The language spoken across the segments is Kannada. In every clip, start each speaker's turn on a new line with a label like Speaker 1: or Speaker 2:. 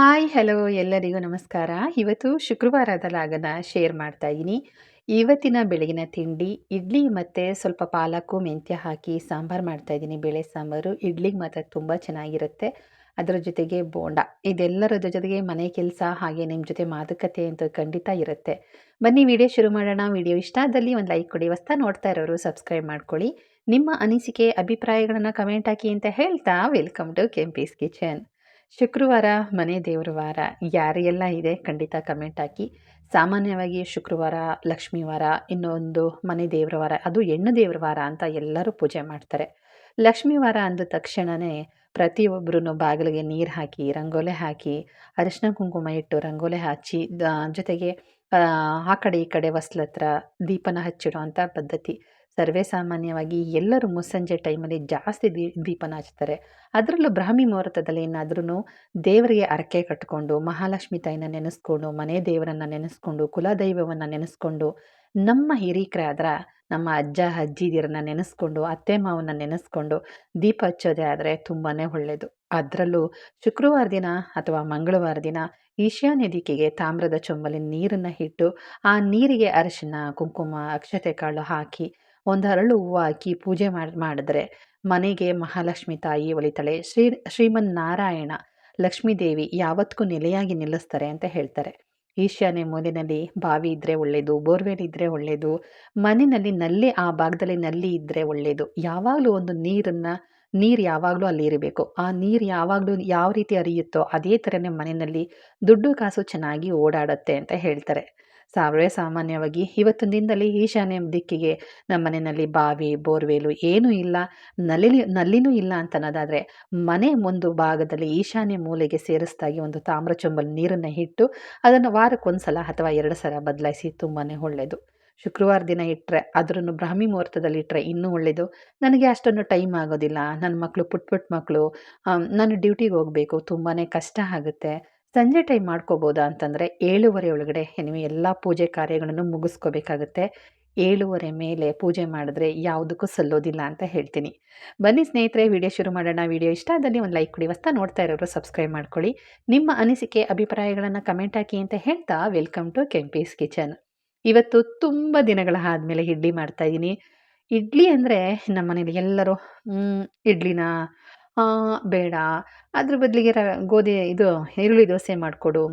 Speaker 1: ಹಾಯ್, ಹಲೋ ಎಲ್ಲರಿಗೂ ನಮಸ್ಕಾರ. ಇವತ್ತು ಶುಕ್ರವಾರದ ಲಾಗನ ಶೇರ್ ಮಾಡ್ತಾ ಇದ್ದೀನಿ. ಇವತ್ತಿನ ಬೆಳಗಿನ ತಿಂಡಿ, ಇಡ್ಲಿ ಮತ್ತು ಸ್ವಲ್ಪ ಪಾಲಕ್ಕು, ಮೆಂತ್ಯ ಹಾಕಿ ಸಾಂಬಾರು ಮಾಡ್ತಾ ಇದ್ದೀನಿ. ಬೇಳೆ ಸಾಂಬಾರು ಇಡ್ಲಿಗೆ ಮಾತ್ರ ತುಂಬ ಚೆನ್ನಾಗಿರುತ್ತೆ. ಅದರ ಜೊತೆಗೆ ಬೋಂಡ. ಇದೆಲ್ಲರದ ಜೊತೆಗೆ ಮನೆ ಕೆಲಸ ಹಾಗೆ ನಿಮ್ಮ ಜೊತೆ ಮಾತುಕತೆ ಅಂತ ಖಂಡಿತ ಇರುತ್ತೆ. ಬನ್ನಿ, ವಿಡಿಯೋ ಶುರು ಮಾಡೋಣ. ವಿಡಿಯೋ ಇಷ್ಟ ಆದಲ್ಲಿ ಒಂದು ಲೈಕ್ ಕೊಡಿ. ಹೊಸ್ತಾ ನೋಡ್ತಾ ಇರೋರು ಸಬ್ಸ್ಕ್ರೈಬ್ ಮಾಡ್ಕೊಳ್ಳಿ. ನಿಮ್ಮ ಅನಿಸಿಕೆ, ಅಭಿಪ್ರಾಯಗಳನ್ನು ಕಮೆಂಟ್ ಹಾಕಿ ಅಂತ ಹೇಳ್ತಾ, ವೆಲ್ಕಮ್ ಟು ಕೆಂಪೀಸ್ ಕಿಚನ್. ಶುಕ್ರವಾರ ಮನೆ ದೇವರ ವಾರ. ಯಾರಿಗೆಲ್ಲ ಇದೆ ಖಂಡಿತ ಕಮೆಂಟ್ ಹಾಕಿ. ಸಾಮಾನ್ಯವಾಗಿ ಶುಕ್ರವಾರ, ಲಕ್ಷ್ಮೀ ವಾರ, ಇನ್ನೊಂದು ಮನೆ ದೇವರ ವಾರ, ಅದು ಹೆಣ್ಣು ದೇವರ ವಾರ ಅಂತ ಎಲ್ಲರೂ ಪೂಜೆ ಮಾಡ್ತಾರೆ. ಲಕ್ಷ್ಮೀ ವಾರ ಅಂದ ತಕ್ಷಣವೇ ಪ್ರತಿಯೊಬ್ಬರೂ ಬಾಗಿಲಿಗೆ ನೀರು ಹಾಕಿ, ರಂಗೋಲೆ ಹಾಕಿ, ಅರಿಶಿನ ಕುಂಕುಮ ಇಟ್ಟು ರಂಗೋಲೆ ಹಚ್ಚಿ ಜೊತೆಗೆ, ಆ ಕಡೆ ಈ ಕಡೆ ವಸ್ಲತ್ರ ದೀಪನ ಹಚ್ಚಿಡೋ ಅಂಥ ಪದ್ಧತಿ. ಸರ್ವೇ ಸಾಮಾನ್ಯವಾಗಿ ಎಲ್ಲರೂ ಮುಸ್ಸಂಜೆ ಟೈಮಲ್ಲಿ ಜಾಸ್ತಿ ದೀ, ದೀಪನ ಹಚ್ತಾರೆ. ಅದರಲ್ಲೂ ಬ್ರಾಹ್ಮಿ ಮುಹೂರ್ತದಲ್ಲಿ ಏನಾದ್ರೂ ದೇವರಿಗೆ ಅರಕೆ ಕಟ್ಕೊಂಡು, ಮಹಾಲಕ್ಷ್ಮಿ ತಾಯಿನ ನೆನೆಸ್ಕೊಂಡು, ಮನೆ ದೇವರನ್ನು ನೆನೆಸ್ಕೊಂಡು, ಕುಲದೈವವನ್ನು ನೆನೆಸ್ಕೊಂಡು, ನಮ್ಮ ಹಿರೀಕರಾದ್ರ ನಮ್ಮ ಅಜ್ಜ ಅಜ್ಜಿದಿರನ್ನ ನೆನೆಸ್ಕೊಂಡು, ಅತ್ತೆ ಮಾವನ್ನ ನೆನೆಸ್ಕೊಂಡು ದೀಪ ಹಚ್ಚೋದೇ ಆದರೆ ತುಂಬಾ ಒಳ್ಳೆಯದು ಅದರಲ್ಲೂ ಶುಕ್ರವಾರ ದಿನ ಅಥವಾ ಮಂಗಳವಾರ ದಿನ ಈಶಾನ್ಯ ದಿಕ್ಕಿಗೆ ತಾಮ್ರದ ಚೊಂಬಲಿ ನೀರನ್ನು ಇಟ್ಟು ಆ ನೀರಿಗೆ ಅರಶಿನ, ಕುಂಕುಮ, ಅಕ್ಷತೆ ಕಾಳು ಹಾಕಿ ಒಂದು ಹರಳು ಹೂವು ಹಾಕಿ ಪೂಜೆ ಮಾಡಿ, ಮಾಡಿದ್ರೆ ಮನೆಗೆ ಮಹಾಲಕ್ಷ್ಮಿ ತಾಯಿ ಒಲಿತಾಳೆ. ಶ್ರೀ ಶ್ರೀಮನ್ ನಾರಾಯಣ ಲಕ್ಷ್ಮೀದೇವಿ ಯಾವತ್ತಿಗೂ ನೆಲೆಯಾಗಿ ನಿಲ್ಲಿಸ್ತಾರೆ ಅಂತ ಹೇಳ್ತಾರೆ. ಈಶಾನ್ಯ ಮೂಲಿನಲ್ಲಿ ಬಾವಿ ಇದ್ದರೆ ಒಳ್ಳೆಯದು ಬೋರ್ವೆಲ್ ಇದ್ದರೆ ಒಳ್ಳೆಯದು ಮನೆಯಲ್ಲಿ ನಲ್ಲಿ, ಆ ಭಾಗದಲ್ಲಿ ನಲ್ಲಿ ಇದ್ದರೆ ಒಳ್ಳೆಯದು ಯಾವಾಗಲೂ ಒಂದು ನೀರನ್ನು, ನೀರು ಯಾವಾಗಲೂ ಅಲ್ಲಿ ಇರಬೇಕು. ಆ ನೀರು ಯಾವಾಗಲೂ ಯಾವ ರೀತಿ ಅರಿಯುತ್ತೋ ಅದೇ ಥರನೇ ಮನೆಯಲ್ಲಿ ದುಡ್ಡು ಕಾಸು ಚೆನ್ನಾಗಿ ಓಡಾಡುತ್ತೆ ಅಂತ ಹೇಳ್ತಾರೆ. ಸಾವೇ ಸಾಮಾನ್ಯವಾಗಿ ಇವತ್ತಿನ ದಿನದಲ್ಲಿ ಈಶಾನ್ಯ ದಿಕ್ಕಿಗೆ ನಮ್ಮ ಮನೆಯಲ್ಲಿ ಬಾವಿ, ಬೋರ್ವೆಲು ಏನೂ ಇಲ್ಲ. ನಲ್ಲಿ, ನಲ್ಲಿನೂ ಇಲ್ಲ ಅಂತ ಅನ್ನೋದಾದರೆ ಮನೆ ಒಂದು ಭಾಗದಲ್ಲಿ ಈಶಾನ್ಯ ಮೂಲೆಗೆ ಸೇರಿಸ್ದಾಗಿ ಒಂದು ತಾಮ್ರ ಚೊಂಬಲ್ ನೀರನ್ನು ಇಟ್ಟು ಅದನ್ನು ವಾರಕ್ಕೊಂದು ಸಲ ಅಥವಾ ಎರಡು ಸಲ ಬದಲಾಯಿಸಿ ತುಂಬಾ ಒಳ್ಳೆಯದು ಶುಕ್ರವಾರ ದಿನ ಇಟ್ಟರೆ ಅದರನ್ನು ಬ್ರಾಹ್ಮಿ ಮುಹೂರ್ತದಲ್ಲಿ ಇಟ್ಟರೆ ಇನ್ನೂ ಒಳ್ಳೆಯದು ನನಗೆ ಅಷ್ಟೊಂದು ಟೈಮ್ ಆಗೋದಿಲ್ಲ. ನನ್ನ ಮಕ್ಕಳು ಪುಟ್ ಪುಟ್ ಮಕ್ಕಳು ನಾನು ಡ್ಯೂಟಿಗೆ ಹೋಗಬೇಕು ತುಂಬಾ ಕಷ್ಟ ಆಗುತ್ತೆ. ಸಂಜೆ ಟೈಮ್ ಮಾಡ್ಕೋಬೋದಾ ಅಂತಂದರೆ ಏಳುವರೆ ಒಳಗಡೆ ನೀವು ಎಲ್ಲ ಪೂಜೆ ಕಾರ್ಯಗಳನ್ನು ಮುಗಿಸ್ಕೋಬೇಕಾಗುತ್ತೆ. ಏಳುವರೆ ಮೇಲೆ ಪೂಜೆ ಮಾಡಿದ್ರೆ ಯಾವುದಕ್ಕೂ ಸಲ್ಲೋದಿಲ್ಲ ಅಂತ ಹೇಳ್ತೀನಿ. ಬನ್ನಿ ಸ್ನೇಹಿತರೆ, ವಿಡಿಯೋ ಶುರು ಮಾಡೋಣ. ವಿಡಿಯೋ ಇಷ್ಟ ಆದಲ್ಲಿ ಒಂದು ಲೈಕ್ ಕೊಡಿ. ಹೊಸ್ತಾ ನೋಡ್ತಾ ಇರೋರು ಸಬ್ಸ್ಕ್ರೈಬ್ ಮಾಡ್ಕೊಳ್ಳಿ. ನಿಮ್ಮ ಅನಿಸಿಕೆ, ಅಭಿಪ್ರಾಯಗಳನ್ನು ಕಮೆಂಟ್ ಹಾಕಿ ಅಂತ ಹೇಳ್ತಾ ವೆಲ್ಕಮ್ ಟು ಕೆಂಪೀಸ್ ಕಿಚನ್. ಇವತ್ತು ತುಂಬ ದಿನಗಳ ಆದಮೇಲೆ ಇಡ್ಲಿ ಮಾಡ್ತಾಯಿದ್ದೀನಿ ಇಡ್ಲಿ ಅಂದರೆ ನಮ್ಮ ಮನೇಲಿ ಎಲ್ಲರೂ ಇಡ್ಲಿನ ಬೇಡ. ಅದ್ರ ಬದಲಿಗೆ ಗೋಧಿ ಇದು, ಈರುಳ್ಳಿ ದೋಸೆ ಮಾಡಿಕೊಡು.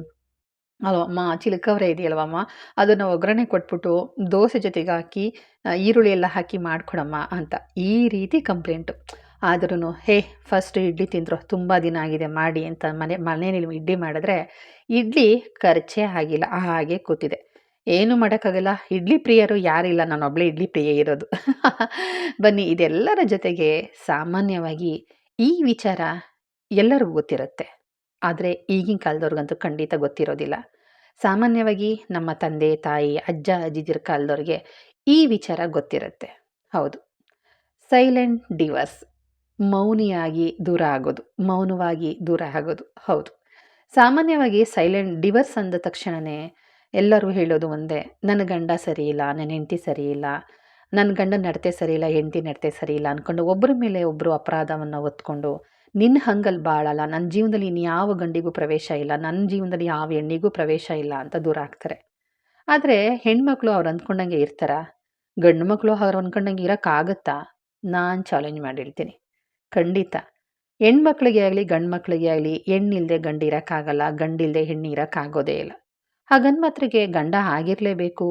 Speaker 1: ಅಮ್ಮ, ಚಿಲಕವ್ರೆ ಇದೆಯಲ್ವಮ್ಮ ಅದನ್ನು ಒಗ್ಗರಣೆ ಕೊಟ್ಬಿಟ್ಟು ದೋಸೆ ಜೊತೆಗೆ ಹಾಕಿ ಈರುಳ್ಳಿ ಎಲ್ಲ ಹಾಕಿ ಮಾಡಿಕೊಡಮ್ಮ ಅಂತ. ಈ ರೀತಿ ಕಂಪ್ಲೇಂಟು. ಆದ್ರೂ ಹೇ, ಫಸ್ಟ್ ಇಡ್ಲಿ ತಿಂದರು. ತುಂಬ ದಿನ ಆಗಿದೆ, ಮಾಡಿ ಅಂತ ಮನೆ ಮನೇಲಿ ಇಡ್ಲಿ ಮಾಡಿದ್ರೆ ಇಡ್ಲಿ ಖರ್ಚೇ ಆಗಿಲ್ಲ. ಹಾಗೆ ಕೂತಿದೆ. ಏನು ಮಾಡೋಕ್ಕಾಗಲ್ಲ. ಇಡ್ಲಿ ಪ್ರಿಯರು ಯಾರಿಲ್ಲ. ನಾನೊಬ್ಬಳೇ ಇಡ್ಲಿ ಪ್ರಿಯ ಇರೋದು. ಬನ್ನಿ, ಇದೆಲ್ಲರ ಜೊತೆಗೆ ಸಾಮಾನ್ಯವಾಗಿ ಈ ವಿಚಾರ ಎಲ್ಲರಿಗೂ ಗೊತ್ತಿರುತ್ತೆ. ಆದರೆ ಈಗಿನ ಕಾಲದವ್ರಿಗಂತೂ ಖಂಡಿತ ಗೊತ್ತಿರೋದಿಲ್ಲ. ಸಾಮಾನ್ಯವಾಗಿ ನಮ್ಮ ತಂದೆ, ತಾಯಿ, ಅಜ್ಜ, ಅಜ್ಜಿದಿರ ಕಾಲದವ್ರಿಗೆ ಈ ವಿಚಾರ ಗೊತ್ತಿರುತ್ತೆ. ಹೌದು. Silent divorce. ಮೌನಿಯಾಗಿ ದೂರ ಆಗೋದು. ಮೌನವಾಗಿ ದೂರ ಆಗೋದು. ಹೌದು. ಸಾಮಾನ್ಯವಾಗಿ ಸೈಲೆಂಟ್ ಡಿವರ್ಸ್ ಅಂದ ತಕ್ಷಣವೇ ಎಲ್ಲರೂ ಹೇಳೋದು ಒಂದೇ, ನನ್ನ ಗಂಡ ಸರಿ ಇಲ್ಲ, ನನ್ನ ಹೆಂಡತಿ ಸರಿ ಇಲ್ಲ ನನ್ನ ಗಂಡನ ನಡತೆ ಸರಿಯಿಲ್ಲ, ಹೆಂಡತಿ ನಡತೆ ಸರಿ ಇಲ್ಲ ಅಂದ್ಕೊಂಡು ಒಬ್ಬರ ಮೇಲೆ ಒಬ್ಬರು ಅಪರಾಧವನ್ನು ಹೊತ್ಕೊಂಡು ನಿನ್ನ ಹಂಗಲ್ಲಿ ಬಾಳಲ್ಲ ನನ್ನ ಜೀವನದಲ್ಲಿ ಇನ್ಯಾವ ಯಾವ ಗಂಡಿಗೂ ಪ್ರವೇಶ ಇಲ್ಲ ನನ್ನ ಜೀವನದಲ್ಲಿ ಯಾವ ಹೆಣ್ಣಿಗೂ ಪ್ರವೇಶ ಇಲ್ಲ ಅಂತ ದೂರ ಆಗ್ತಾರೆ. ಆದರೆ ಹೆಣ್ಮಕ್ಳು ಅವ್ರು ಅಂದ್ಕೊಂಡಂಗೆ ಇರ್ತಾರ, ಗಂಡು ಮಕ್ಕಳು ಅವ್ರು ಅಂದ್ಕೊಂಡಂಗೆ ಇರೋಕ್ಕಾಗತ್ತಾ ನಾನು ಚಾಲೆಂಜ್ ಮಾಡಿ ಹೇಳ್ತೀನಿ ಖಂಡಿತ. ಹೆಣ್ಮಕ್ಳಿಗೆ ಆಗಲಿ, ಗಂಡು ಮಕ್ಕಳಿಗೆ ಆಗಲಿ ಹೆಣ್ಣಿಲ್ಲದೆ ಗಂಡು ಇರೋಕ್ಕಾಗಲ್ಲ ಗಂಡಿಲ್ಲದೆ ಹೆಣ್ಣು ಇರೋಕ್ಕಾಗೋದೇ ಇಲ್ಲ. ಆ ಗಂಡ್ಮತ್ರಿಗೆ ಗಂಡ ಆಗಿರಲೇಬೇಕು.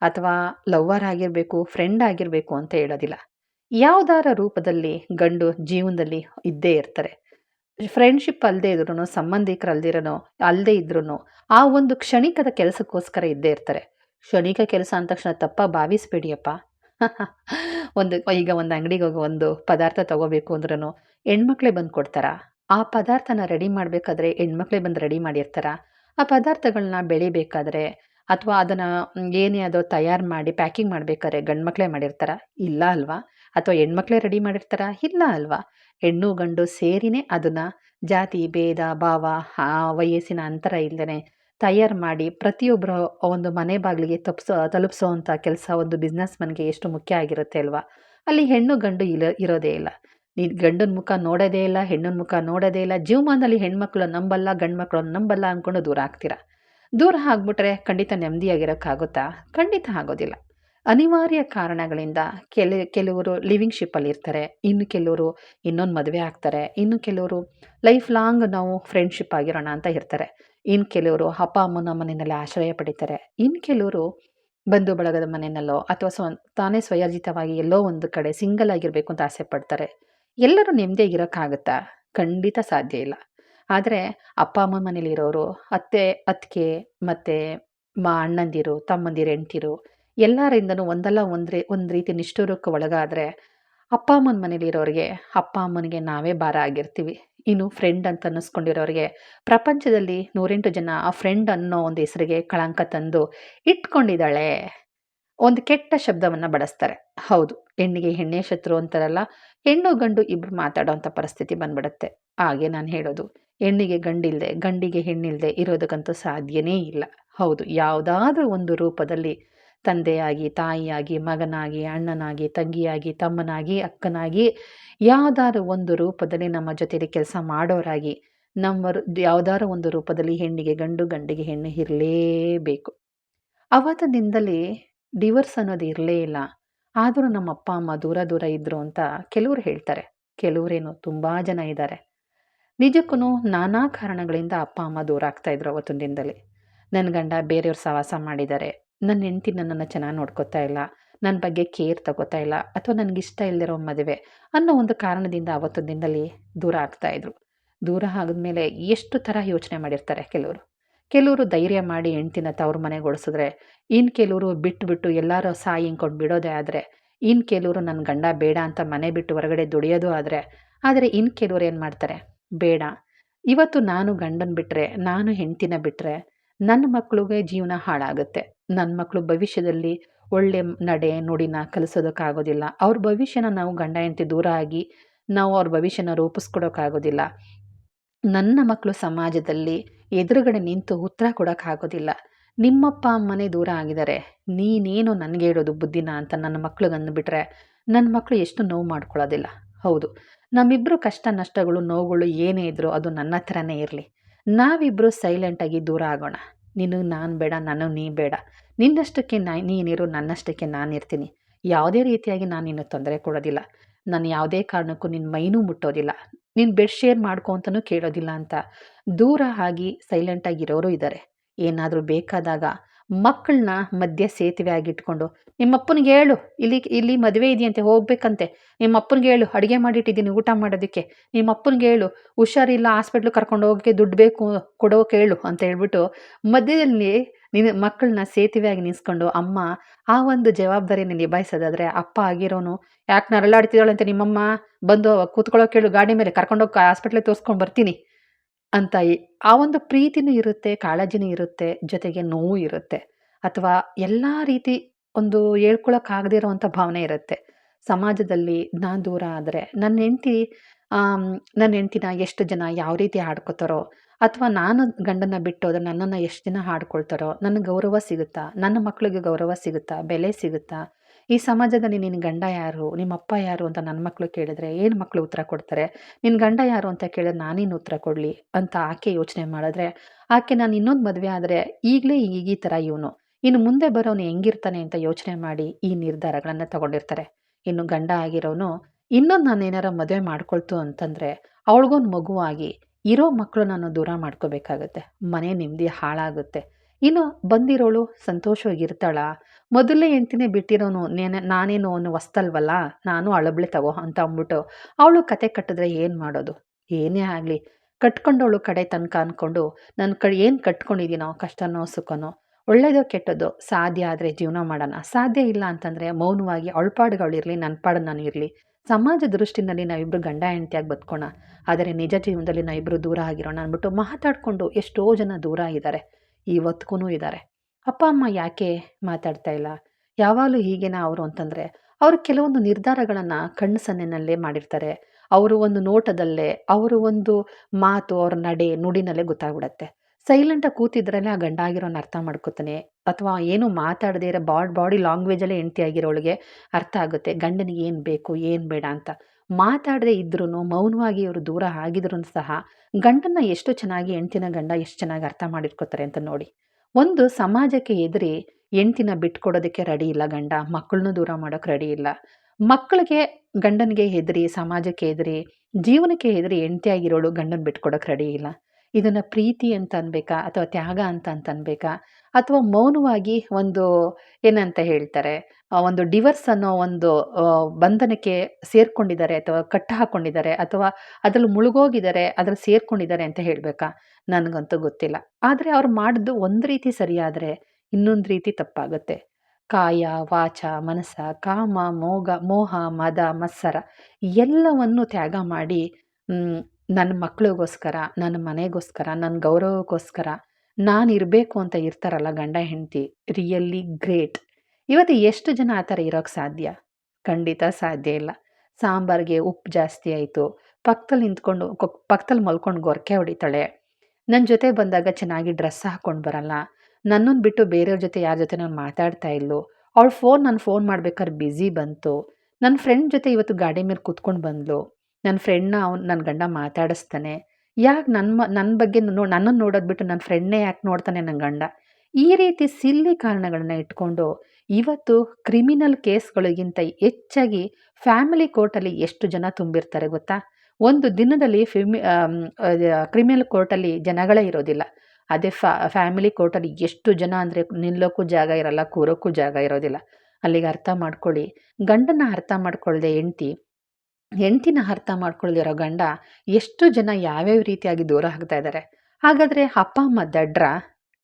Speaker 1: ಅಥವಾ ಲವ್ವರ್ ಆಗಿರಬೇಕು, ಫ್ರೆಂಡ್ ಆಗಿರಬೇಕು ಅಂತ ಹೇಳೋದಿಲ್ಲ. ಯಾವುದಾರ ರೂಪದಲ್ಲಿ ಗಂಡು ಜೀವನದಲ್ಲಿ ಇದ್ದೇ ಇರ್ತಾರೆ. ಫ್ರೆಂಡ್ಶಿಪ್ ಅಲ್ಲದೆ ಇದ್ರೂ ಸಂಬಂಧಿಕರಲ್ದಿರೋ ಅಲ್ಲದೆ ಇದ್ರೂ ಆ ಒಂದು ಕ್ಷಣಿಕದ ಕೆಲಸಕ್ಕೋಸ್ಕರ ಇದ್ದೇ ಇರ್ತಾರೆ. ಕ್ಷಣಿಕ ಕೆಲಸ ಅಂದ ತಕ್ಷಣ ತಪ್ಪ ಭಾವಿಸ್ಬೇಡಿಯಪ್ಪ. ಒಂದು ಈಗ ಒಂದು ಅಂಗಡಿಗೆ ಹೋಗಿ ಒಂದು ಪದಾರ್ಥ ತಗೋಬೇಕು ಅಂದ್ರೂ ಹೆಣ್ಮಕ್ಳೇ ಬಂದು ಕೊಡ್ತಾರ. ಆ ಪದಾರ್ಥನ ರೆಡಿ ಮಾಡಬೇಕಾದ್ರೆ ಹೆಣ್ಮಕ್ಳೇ ಬಂದು ರೆಡಿ ಮಾಡಿರ್ತಾರ. ಆ ಪದಾರ್ಥಗಳನ್ನ ಬೆಳಿಬೇಕಾದ್ರೆ ಅಥವಾ ಅದನ್ನು ಏನೇ ಅದು ತಯಾರು ಮಾಡಿ, ಪ್ಯಾಕಿಂಗ್ ಮಾಡಬೇಕಾದ್ರೆ ಗಂಡು ಮಕ್ಕಳೇ ಮಾಡಿರ್ತಾರ? ಇಲ್ಲ ಅಲ್ವಾ? ಅಥವಾ ಹೆಣ್ಮಕ್ಳೇ ರೆಡಿ ಮಾಡಿರ್ತಾರ? ಇಲ್ಲ ಅಲ್ವಾ? ಹೆಣ್ಣು ಗಂಡು ಸೇರಿನೇ ಅದನ್ನು ಜಾತಿ, ಭೇದ, ಭಾವ ವಯಸ್ಸಿನ ಅಂತರ ಇಲ್ಲದೇ ತಯಾರು ಮಾಡಿ ಪ್ರತಿಯೊಬ್ಬರ ಒಂದು ಮನೆ ಬಾಗಿಲಿಗೆ ತಪ್ಪಿಸೋ ತಲುಪಿಸೋ ಕೆಲಸ ಒಂದು ಬಿಸ್ನೆಸ್ ಮನ್ಗೆ ಎಷ್ಟು ಮುಖ್ಯ ಆಗಿರುತ್ತೆ ಅಲ್ವಾ? ಅಲ್ಲಿ ಹೆಣ್ಣು ಗಂಡು ಇಲ್ಲ ಇರೋದೇ ಇಲ್ಲ. ನೀ ಗಂಡನ ಮುಖ ನೋಡೋದೇ ಇಲ್ಲ, ಹೆಣ್ಣಿನ ಮುಖ ನೋಡೋದೇ ಇಲ್ಲ. ಜೀವಮಾನದಲ್ಲಿ ಹೆಣ್ಮಕ್ಳು ನಂಬಲ್ಲ ಗಂಡು ಮಕ್ಕಳು ನಂಬಲ್ಲ ಅಂದ್ಕೊಂಡು ದೂರ ಆಗ್ತೀರ? ದೂರ ಆಗ್ಬಿಟ್ರೆ ಖಂಡಿತ ನೆಮ್ಮದಿಯಾಗಿರೋಕ್ಕಾಗುತ್ತಾ? ಖಂಡಿತ ಆಗೋದಿಲ್ಲ. ಅನಿವಾರ್ಯ ಕಾರಣಗಳಿಂದ ಕೆಲ, ಕೆಲವರು ಲಿವಿಂಗ್ ಶಿಪ್ಪಲ್ಲಿ ಇರ್ತಾರೆ, ಇನ್ನು ಕೆಲವರು ಇನ್ನೊಂದು ಮದುವೆ ಆಗ್ತಾರೆ, ಇನ್ನು ಕೆಲವರು ಲೈಫ್ ಲಾಂಗ್ ನಾವು ಫ್ರೆಂಡ್ಶಿಪ್ ಆಗಿರೋಣ ಅಂತ ಇರ್ತಾರೆ. ಇನ್ನು ಕೆಲವರು ಅಪ್ಪ, ಅಮ್ಮನ ಮನೆಯಲ್ಲಿ ಆಶ್ರಯ ಪಡಿತಾರೆ. ಇನ್ನು ಕೆಲವರು ಬಂಧು ಬಳಗದ ಮನೆಯಲ್ಲೋ ಅಥವಾ ಸ್ವ, ತಾನೇ ಸ್ವಯೋಜಿತವಾಗಿ ಎಲ್ಲೋ ಒಂದು ಕಡೆ ಸಿಂಗಲ್ ಆಗಿರಬೇಕು ಅಂತ ಆಸೆ ಪಡ್ತಾರೆ. ಎಲ್ಲರೂ ನೆಮ್ಮದಿಯಾಗಿರೋಕ್ಕಾಗುತ್ತಾ? ಖಂಡಿತ ಸಾಧ್ಯ ಇಲ್ಲ. ಆದರೆ ಅಪ್ಪ ಅಮ್ಮನ ಮನೇಲಿರೋರು, ಅತ್ತೆ, ಅತ್ತಿಗೆ ಮತ್ತು ಮಾ ಅಣ್ಣಂದಿರು, ತಮ್ಮಂದಿರು, ಹೆಂಡ್ತಿರು ಎಲ್ಲರಿಂದನೂ ಒಂದಲ್ಲ ಒಂದು ರೀ ಒಂದು ರೀತಿ ನಿಷ್ಠುರಕ್ಕೆ ಒಳಗಾದರೆ ಅಪ್ಪ, ಅಮ್ಮನ ಮನೇಲಿರೋರಿಗೆ ಅಪ್ಪ, ಅಮ್ಮನಿಗೆ ನಾವೇ ಭಾರ ಆಗಿರ್ತೀವಿ. ಇನ್ನು ಫ್ರೆಂಡ್ ಅಂತ ಅನ್ನಿಸ್ಕೊಂಡಿರೋರಿಗೆ ಪ್ರಪಂಚದಲ್ಲಿ ನೂರೆಂಟು ಜನ ಆ ಫ್ರೆಂಡ್ ಅನ್ನೋ ಒಂದು ಹೆಸರಿಗೆ ಕಳಂಕ ತಂದು ಇಟ್ಕೊಂಡಿದ್ದಾಳೆ. ಒಂದು ಕೆಟ್ಟ ಶಬ್ದವನ್ನು ಬಳಸ್ತಾರೆ ಹೌದು, ಹೆಣ್ಣಿಗೆ ಹೆಣ್ಣೆ ಶತ್ರು ಅಂತಾರಲ್ಲ, ಹೆಣ್ಣು ಗಂಡು ಇಬ್ಬರು ಮಾತಾಡೋವಂಥ ಪರಿಸ್ಥಿತಿ ಬಂದ್ಬಿಡುತ್ತೆ. ಹಾಗೆ ನಾನು ಹೇಳೋದು. ಹೆಣ್ಣಿಗೆ ಗಂಡಿಲ್ಲದೆ ಗಂಡಿಗೆ ಹೆಣ್ಣಿಲ್ಲದೆ ಇರೋದಕ್ಕಂತೂ ಸಾಧ್ಯನೇ ಇಲ್ಲ. ಹೌದು, ಯಾವುದಾದ್ರೂ ಒಂದು ರೂಪದಲ್ಲಿ ತಂದೆಯಾಗಿ, ತಾಯಿಯಾಗಿ, ಮಗನಾಗಿ, ಅಣ್ಣನಾಗಿ, ತಂಗಿಯಾಗಿ, ತಮ್ಮನಾಗಿ, ಅಕ್ಕನಾಗಿ ಯಾವುದಾದ್ರೂ ಒಂದು ರೂಪದಲ್ಲಿ ನಮ್ಮ ಜೊತೆಯಲ್ಲಿ ಕೆಲಸ ಮಾಡೋರಾಗಿ ನಮ್ಮ ಯಾವುದಾದ್ರು ಒಂದು ರೂಪದಲ್ಲಿ ಹೆಣ್ಣಿಗೆ ಗಂಡು, ಗಂಡಿಗೆ ಹೆಣ್ಣು ಇರಲೇಬೇಕು. ಅವತ್ತಿನಿಂದಲೇ ಡಿವರ್ಸ್ ಅನ್ನೋದು ಇರಲೇ ಇಲ್ಲ. ಆದರೂ ನಮ್ಮ ಅಪ್ಪ, ಅಮ್ಮ ದೂರ ದೂರ ಇದ್ದರು ಅಂತ ಕೆಲವರು ಹೇಳ್ತಾರೆ. ಕೆಲವರೇನು ತುಂಬ ಜನ ಇದ್ದಾರೆ. ನಿಜಕ್ಕೂ ನಾನಾ ಕಾರಣಗಳಿಂದ ಅಪ್ಪ, ಅಮ್ಮ ದೂರ ಆಗ್ತಾ ಇದ್ರು ಅವತ್ತಿನ ದಿನದಲ್ಲಿ. ನನ್ನ ಗಂಡ ಬೇರೆಯವ್ರ ಸಹವಾಸ ಮಾಡಿದ್ದಾರೆ ನನ್ನ ಹೆಂಡತಿ ನನ್ನನ್ನು ಚೆನ್ನಾಗಿ ನೋಡ್ಕೋತಾ ಇಲ್ಲ. ನನ್ನ ಬಗ್ಗೆ ಕೇರ್ ತಗೋತಾ ಇಲ್ಲ ಅಥವಾ ನನಗಿಷ್ಟ ಇಲ್ಲದಿರೋ ಮದುವೆ ಅನ್ನೋ ಒಂದು ಕಾರಣದಿಂದ ಅವತ್ತಿನ ದಿನದಲ್ಲಿ ದೂರ ಆಗ್ತಾಯಿದ್ರು ದೂರ ಆದಮೇಲೆ ಎಷ್ಟು ಥರ ಯೋಚನೆ ಮಾಡಿರ್ತಾರೆ ಕೆಲವರು. ಕೆಲವರು ಧೈರ್ಯ ಮಾಡಿ ಹೆಂಡ್ತಿನ ತವ್ರ ಮನೆಗೆ ಓಡಿಸಿದ್ರೆ ಇನ್ನು ಕೆಲವರು ಬಿಟ್ಟುಬಿಟ್ಟು ಬಿಟ್ಟು ಎಲ್ಲರೂ ಸಾಯಿ ಹಿಂಕೊಂಡು ಬಿಡೋದೇ ಆದರೆ ಇನ್ನು ಕೆಲವರು ನನ್ನ ಗಂಡ ಬೇಡ ಅಂತ ಮನೆ ಬಿಟ್ಟು ಹೊರಗಡೆ ದುಡಿಯೋದು ಆದರೆ ಆದರೆ ಇನ್ನು ಕೆಲವರು ಏನು ಮಾಡ್ತಾರೆ? ಬೇಡ. ಇವತ್ತು ನಾನು ಗಂಡನ ಬಿಟ್ಟರೆ ನಾನು ಹೆಂಡ್ತಿನ ಬಿಟ್ಟರೆ ನನ್ನ ಮಕ್ಕಳಿಗೆ ಜೀವನ ಹಾಳಾಗುತ್ತೆ. ನನ್ನ ಮಕ್ಕಳು ಭವಿಷ್ಯದಲ್ಲಿ ಒಳ್ಳೆ ನಡೆ ನುಡಿನ ಕಲಿಸೋದಕ್ಕಾಗೋದಿಲ್ಲ. ಅವ್ರ ಭವಿಷ್ಯನ ನಾವು ಗಂಡ ಹೆಂಡತಿ ದೂರ ಆಗಿ ನಾವು ಅವ್ರ ಭವಿಷ್ಯನ ರೂಪಿಸ್ಕೊಡೋಕ್ಕಾಗೋದಿಲ್ಲ. ನನ್ನ ಮಕ್ಕಳು ಸಮಾಜದಲ್ಲಿ ಎದುರುಗಡೆ ನಿಂತು ಉತ್ತರ ಕೊಡೋಕ್ಕಾಗೋದಿಲ್ಲ. ನಿಮ್ಮಪ್ಪ ಅಮ್ಮನೇ ದೂರ ಆಗಿದ್ದಾರೆ. ನೀನೇನು ನನಗೆ ಹೇಳೋದು ಬುದ್ಧಿನ ಅಂತ ನನ್ನ ಮಕ್ಳಿಗೆ ಅಂದ್ಬಿಟ್ರೆ ನನ್ನ ಮಕ್ಕಳು ಎಷ್ಟು ನೋವು ಮಾಡ್ಕೊಳ್ಳೋದಿಲ್ಲ. ಹೌದು. ನಮ್ಮಿಬ್ಬರು ಕಷ್ಟ ನಷ್ಟಗಳು, ನೋವುಗಳು ಏನೇ ಇದ್ದರೂ ಅದು ನನ್ನ ಹತ್ರನೇ ಇರಲಿ. ನಾವಿಬ್ಬರು ಸೈಲೆಂಟಾಗಿ ದೂರ ಆಗೋಣ. ನಿನಗೆ ನಾನು ಬೇಡ, ನಾನು ನೀ ಬೇಡ. ನಿನ್ನಷ್ಟಕ್ಕೆ ನಾ, ನೀನಿರು, ನನ್ನಷ್ಟಕ್ಕೆ ನಾನಿರ್ತೀನಿ ಯಾವುದೇ ರೀತಿಯಾಗಿ ನಾನು ನಿನ್ನ ತೊಂದರೆ ಕೊಡೋದಿಲ್ಲ. ನಾನು ಯಾವುದೇ ಕಾರಣಕ್ಕೂ ನಿನ್ನ ಮೈನೂ ಮುಟ್ಟೋದಿಲ್ಲ. ನೀನು ಬೆಡ್ ಶೇರ್ ಮಾಡ್ಕೊ ಅಂತಲೂ ಕೇಳೋದಿಲ್ಲ ಅಂತ ದೂರ ಆಗಿ ಸೈಲೆಂಟಾಗಿರೋರು ಇದ್ದಾರೆ ಏನಾದರೂ ಬೇಕಾದಾಗ ಮಕ್ಕಳನ್ನ ಮಧ್ಯ ಸೇತುವೆ ಆಗಿಟ್ಕೊಂಡು, ನಿಮ್ಮಪ್ಪನಿಗೆ ಹೇಳು, ಇಲ್ಲಿ ಇಲ್ಲಿ ಮದುವೆ ಇದೆಯಂತೆ, ಹೋಗ್ಬೇಕಂತೆ. ನಿಮ್ಮ ಅಪ್ಪನಿಗೆ ಹೇಳು, ಅಡುಗೆ ಮಾಡಿಟ್ಟಿದ್ದೀನಿ, ಊಟ ಮಾಡೋದಕ್ಕೆ. ನಿಮ್ಮ ಅಪ್ಪನಿಗೆ ಹೇಳು, ಹುಷಾರಿಲ್ಲ, ಹಾಸ್ಪಿಟ್ಲಿಗೆ ಕರ್ಕೊಂಡು ಹೋಗೋಕ್ಕೆ ದುಡ್ಡು ಬೇಕು, ಕೊಡೋಕೆ ಹೇಳು ಅಂತ ಹೇಳ್ಬಿಟ್ಟು ಮಧ್ಯದಲ್ಲಿ ನಿನ್ನ ಮಕ್ಕಳನ್ನ ಸೇತುವೆಯಾಗಿ ನಿಲ್ಸ್ಕೊಂಡು ಅಮ್ಮ ಆ ಒಂದು ಜವಾಬ್ದಾರಿನ ನಿಭಾಯಿಸೋದಾದರೆ ಅಪ್ಪ ಆಗಿರೋನು. ಯಾಕೆ ನರಳಾಡ್ತಿದ್ದಾಳಂತೆ ನಿಮ್ಮಮ್ಮ? ಬಂದು ಕೂತ್ಕೊಳ್ಳೋಕೆ ಹೇಳು ಗಾಡಿ ಮೇಲೆ ಕರ್ಕೊಂಡೋಗಿ ಹಾಸ್ಪಿಟ್ಲಿಗೆ ತೋರಿಸ್ಕೊಂಡು ಬರ್ತೀನಿ. ಅಂತ ಆ ಒಂದು ಪ್ರೀತಿನೂ ಇರುತ್ತೆ, ಕಾಳಜಿನೂ ಇರುತ್ತೆ, ಜೊತೆಗೆ ನೋವು ಇರುತ್ತೆ. ಅಥವಾ ಎಲ್ಲ ರೀತಿ ಒಂದು ಹೇಳ್ಕೊಳಕ್ಕಾಗದೇ ಇರೋವಂಥ ಭಾವನೆ ಇರುತ್ತೆ. ಸಮಾಜದಲ್ಲಿ ನಾನು ದೂರ ಆದರೆ ನನ್ನ ಹೆಂಡತಿ ನನ್ನ ಹೆಂಡ್ತಿನ ಎಷ್ಟು ಜನ ಯಾವ ರೀತಿ ಆಡ್ಕೋತಾರೋ, ಅಥವಾ ನಾನು ಗಂಡನ ಬಿಟ್ಟು ಹೋದ್ರೆ ನನ್ನನ್ನು ಎಷ್ಟು ದಿನ ಹಾಡ್ಕೊಳ್ತಾರೋ ನನ್ನ ಗೌರವ ಸಿಗುತ್ತಾ, ನನ್ನ ಮಕ್ಕಳಿಗೆ ಗೌರವ ಸಿಗುತ್ತಾ, ಬೆಲೆ ಸಿಗುತ್ತಾ ಈ ಸಮಾಜದಲ್ಲಿ ನಿನ್ನ ಗಂಡ ಯಾರು? ನಿಮ್ಮ ಅಪ್ಪ ಯಾರು ಅಂತ ನನ್ನ ಮಕ್ಕಳು ಕೇಳಿದ್ರೆ ಏನು ಮಕ್ಕಳು ಉತ್ತರ ಕೊಡ್ತಾರೆ? ನಿನ್ನ ಗಂಡ ಯಾರು ಅಂತ ಕೇಳಿದ್ರೆ ನಾನೇನು ಉತ್ತರ ಕೊಡಲಿ ಅಂತ ಆಕೆ ಯೋಚನೆ ಮಾಡಿದ್ರೆ ಆಕೆ ನಾನು ಇನ್ನೊಂದು ಮದುವೆ ಆದರೆ ಈಗಲೇ ಈಗ ಈ ಥರ ಇವನು. ಇನ್ನು ಮುಂದೆ ಬರೋನು ಹೆಂಗಿರ್ತಾನೆ ಅಂತ ಯೋಚನೆ ಮಾಡಿ ಈ ನಿರ್ಧಾರಗಳನ್ನು ತಗೊಂಡಿರ್ತಾರೆ. ಇನ್ನು ಗಂಡ ಆಗಿರೋನು ಇನ್ನೊಂದು ನಾನು ಏನಾರ ಮದುವೆ ಮಾಡ್ಕೊಳ್ತು ಅಂತಂದರೆ ಅವಳಿಗೊಂದು ಮಗುವಾಗಿ ಇರೋ ಮಕ್ಕಳು ನಾನು ದೂರ ಮಾಡ್ಕೋಬೇಕಾಗತ್ತೆ. ಮನೆ ನೆಮ್ಮದಿ ಹಾಳಾಗುತ್ತೆ. ಇನ್ನು ಬಂದಿರೋಳು ಸಂತೋಷವಾಗಿರ್ತಾಳ ಮೊದಲೇ ಹೆಂಡ್ತಿನೇ ಬಿಟ್ಟಿರೋನು ನೇನೆ, ನಾನೇನು ಅವನು ಹೊಸ್ತಲ್ವಲ್ಲ? ನಾನು ಅಳಬಳೆ ತಗೋ ಅಂತ ಅಂದ್ಬಿಟ್ಟು ಅವಳು ಕತೆ ಕಟ್ಟಿದ್ರೆ ಏನು ಮಾಡೋದು? ಏನೇ ಆಗಲಿ. ಕಟ್ಕೊಂಡವಳು ಕಡೆ ತನಕ ಅಂದ್ಕೊಂಡು ನನ್ನ ಕಡೆ ಏನು ಕಟ್ಕೊಂಡಿದ್ದೀನೋ ಕಷ್ಟನೋ ಸುಖನೋ ಒಳ್ಳೇದೋ ಕೆಟ್ಟದೋ ಸಾಧ್ಯ ಆದರೆ ಜೀವನ ಮಾಡೋಣ. ಸಾಧ್ಯ ಇಲ್ಲ ಅಂತಂದರೆ ಮೌನವಾಗಿ ಅಳ್ಪಾಡುಗಳಿರಲಿ ನನ್ನ ಪಾಡು ನಾನು ಇರಲಿ. ಸಮಾಜ ದೃಷ್ಟಿನಲ್ಲಿ ನಾವಿಬ್ಬರು ಗಂಡ ಹೆಂಡತಿಯಾಗಿ ಬದುಕೋಣ. ಆದರೆ ನಿಜ ಜೀವನದಲ್ಲಿ ನಾವಿಬ್ಬರು ದೂರ ಆಗಿರೋಣ ಅಂದ್ಬಿಟ್ಟು ಮಾತಾಡಿಕೊಂಡು ಎಷ್ಟೋ ಜನ ದೂರ ಇದ್ದಾರೆ ಇವತ್ತಿಗೂ ಇದ್ದಾರೆ ಅಪ್ಪ, ಅಮ್ಮ ಯಾಕೆ ಮಾತಾಡ್ತಾ ಇಲ್ಲ? ಯಾವಾಗಲೂ ಹೀಗೇನ ಅವರು ಅಂತಂದರೆ, ಅವರು ಕೆಲವೊಂದು ನಿರ್ಧಾರಗಳನ್ನು ಕಣ್ಣು ಸನ್ನೆನಲ್ಲೇ ಮಾಡಿರ್ತಾರೆ. ಅವರು ಒಂದು ನೋಟದಲ್ಲೇ, ಅವರು ಒಂದು ಮಾತು ಅವ್ರ ನಡೆ, ನುಡಿನಲ್ಲೇ ಗೊತ್ತಾಗ್ಬಿಡತ್ತೆ. ಸೈಲೆಂಟಾಗಿ ಕೂತಿದ್ರಲ್ಲೇ ಆ ಗಂಡ ಆಗಿರೋನ ಅರ್ಥ ಮಾಡ್ಕೊತಾನೆ. ಅಥವಾ ಏನು ಮಾತಾಡದೇ ಇರೋ ಬಾಡ್ ಬಾಡಿ ಲ್ಯಾಂಗ್ವೇಜಲ್ಲೇ ಹೆಂಡತಿ ಆಗಿರೋಳಿಗೆ ಅರ್ಥ ಆಗುತ್ತೆ, ಗಂಡನಿಗೆ ಏನು ಬೇಕು, ಏನು ಬೇಡ ಅಂತ. ಮಾತಾಡದೇ ಇದ್ರೂ ಮೌನವಾಗಿ ಅವರು ದೂರ ಆಗಿದ್ರೂ ಸಹ ಗಂಡನ್ನ ಎಷ್ಟು ಚೆನ್ನಾಗಿ ಹೆಂಡ್ತಿನ ಗಂಡ ಎಷ್ಟು ಚೆನ್ನಾಗಿ ಅರ್ಥ ಮಾಡಿಟ್ಕೋತಾರೆ ಅಂತ ನೋಡಿ. ಒಂದು ಸಮಾಜಕ್ಕೆ ಎದುರಿ ಹೆಂಡ್ತಿನ ಬಿಟ್ಕೊಡೋದಕ್ಕೆ ರೆಡಿ ಇಲ್ಲ ಗಂಡ ಮಕ್ಕಳನ್ನೂ ದೂರ ಮಾಡೋಕೆ ರೆಡಿ ಇಲ್ಲ. ಮಕ್ಕಳಿಗೆ ಗಂಡನಿಗೆ ಹೆದರಿ ಸಮಾಜಕ್ಕೆ ಹೆದರಿ ಜೀವನಕ್ಕೆ ಹೆದರಿ ಹೆಂಡ್ತಿಯಾಗಿರೋಳು ಗಂಡನ ಬಿಟ್ಕೊಡೋಕೆ ರೆಡಿ ಇಲ್ಲ. ಇದನ್ನು ಪ್ರೀತಿ ಅಂತ ಅನ್ಬೇಕಾ, ಅಥವಾ ತ್ಯಾಗ ಅಂತ ಅಂತ ಅನ್ಬೇಕಾ, ಅಥವಾ ಮೌನವಾಗಿ ಒಂದು ಏನಂತ ಹೇಳ್ತಾರೆ ಒಂದು ಡಿವರ್ಸ್ ಅನ್ನೋ ಒಂದು ಬಂಧನಕ್ಕೆ ಸೇರ್ಕೊಂಡಿದ್ದಾರೆ ಅಥವಾ ಕಟ್ಟು ಹಾಕ್ಕೊಂಡಿದ್ದಾರೆ ಅಥವಾ ಅದ್ರಲ್ಲಿ ಮುಳುಗೋಗಿದ್ದಾರೆ, ಅದ್ರಲ್ಲಿ ಸೇರ್ಕೊಂಡಿದ್ದಾರೆ ಅಂತ ಹೇಳಬೇಕಾ? ನನಗಂತೂ ಗೊತ್ತಿಲ್ಲ. ಆದರೆ ಅವ್ರು ಮಾಡಿದ್ದು ಒಂದು ರೀತಿ ಸರಿಯಾದರೆ ಇನ್ನೊಂದು ರೀತಿ ತಪ್ಪಾಗುತ್ತೆ. ಕಾಯ, ವಾಚ ಮನಸ ಕಾಮ, ಮೋಗ, ಮೋಹ, ಮದ, ಮತ್ಸರ ಎಲ್ಲವನ್ನು ತ್ಯಾಗ ಮಾಡಿ ನನ್ನ ಮಕ್ಕಳಿಗೋಸ್ಕರ ನನ್ನ ಮನೆಗೋಸ್ಕರ ನನ್ನ ಗೌರವಕ್ಕೋಸ್ಕರ ನಾನು ಇರಬೇಕು ಅಂತ ಇರ್ತಾರಲ್ಲ ಗಂಡ, ಹೆಂಡತಿ, ರಿಯಲಿ ಗ್ರೇಟ್. ಇವತ್ತು ಎಷ್ಟು ಜನ ಆ ಥರ ಇರೋಕ್ಕೆ ಸಾಧ್ಯ? ಖಂಡಿತ ಸಾಧ್ಯ ಇಲ್ಲ. ಸಾಂಬಾರಿಗೆ ಉಪ್ಪು ಜಾಸ್ತಿ ಆಯಿತು. ಪಕ್ಕದಲ್ಲಿ ನಿಂತ್ಕೊಂಡು ಪಕ್ಕದಲ್ಲಿ ಮಲ್ಕೊಂಡು ಗೊರಕೆ ಹೊಡಿತಾಳೆ. ನನ್ನ ಜೊತೆ ಬಂದಾಗ ಚೆನ್ನಾಗಿ ಡ್ರೆಸ್ ಹಾಕ್ಕೊಂಡು ಬರಲ್ಲ. ನನ್ನನ್ನು ಬಿಟ್ಟು ಬೇರೆಯವ್ರ ಜೊತೆ ಯಾರ ಜೊತೆ ನಾನು ಮಾತಾಡ್ತಾ ಇಲ್ಲೋ ಅವಳು ಫೋನ್ ನಾನು ಫೋನ್ ಮಾಡ್ಬೇಕಾದ್ರೆ ಬ್ಯುಸಿ ಬಂತು. ನನ್ನ ಫ್ರೆಂಡ್ ಜೊತೆ ಇವತ್ತು ಗಾಡಿ ಮೇಲೆ ಕೂತ್ಕೊಂಡು ಬಂದ್ಲು. ನನ್ನ ಫ್ರೆಂಡ್ನ ಅವ್ನು ನನ್ನ ಗಂಡ ಮಾತಾಡಿಸ್ತಾನೆ. ಯಾಕೆ ನನ್ನ ನನ್ನ ಬಗ್ಗೆ ನೋ ನನ್ನನ್ನು ನೋಡೋದು ಬಿಟ್ಟು ನನ್ನ ಫ್ರೆಂಡ್ನೇ ಯಾಕೆ ನೋಡ್ತಾನೆ ನನ್ನ ಗಂಡ? ಈ ರೀತಿ ಸಿಲ್ಲಿ ಕಾರಣಗಳನ್ನ ಇಟ್ಕೊಂಡು ಇವತ್ತು ಕ್ರಿಮಿನಲ್ ಕೇಸ್ಗಳಿಗಿಂತ ಹೆಚ್ಚಾಗಿ ಫ್ಯಾಮಿಲಿ ಕೋರ್ಟಲ್ಲಿ ಎಷ್ಟು ಜನ ತುಂಬಿರ್ತಾರೆ ಗೊತ್ತಾ? ಒಂದು ದಿನದಲ್ಲಿ ಫಿಮಿ ಕ್ರಿಮಿನಲ್ ಕೋರ್ಟಲ್ಲಿ ಜನಗಳೇ ಇರೋದಿಲ್ಲ. ಅದೇ ಫ್ಯಾ ಫ್ಯಾಮಿಲಿ ಕೋರ್ಟಲ್ಲಿ ಎಷ್ಟು ಜನ ಅಂದರೆ ನಿಲ್ಲೋಕ್ಕೂ ಜಾಗ ಇರಲ್ಲ, ಕೂರೋಕ್ಕೂ ಜಾಗ ಇರೋದಿಲ್ಲ. ಅಲ್ಲಿಗೆ ಅರ್ಥ ಮಾಡ್ಕೊಳ್ಳಿ. ಗಂಡನ ಅರ್ಥ ಮಾಡ್ಕೊಳ್ಳದೆ ಹೆಂಡ್ತಿ, ಹೆಂಡ್ತಿನ ಅರ್ಥ ಮಾಡ್ಕೊಳ್ಳದಿರೋ ಗಂಡ ಎಷ್ಟು ಜನ ಯಾವ್ಯಾವ ರೀತಿಯಾಗಿ ದೂರ ಆಗ್ತಾ ಇದ್ದಾರೆ? ಹಾಗಾದರೆ ಅಪ್ಪ ಅಮ್ಮ ದಡ್ರ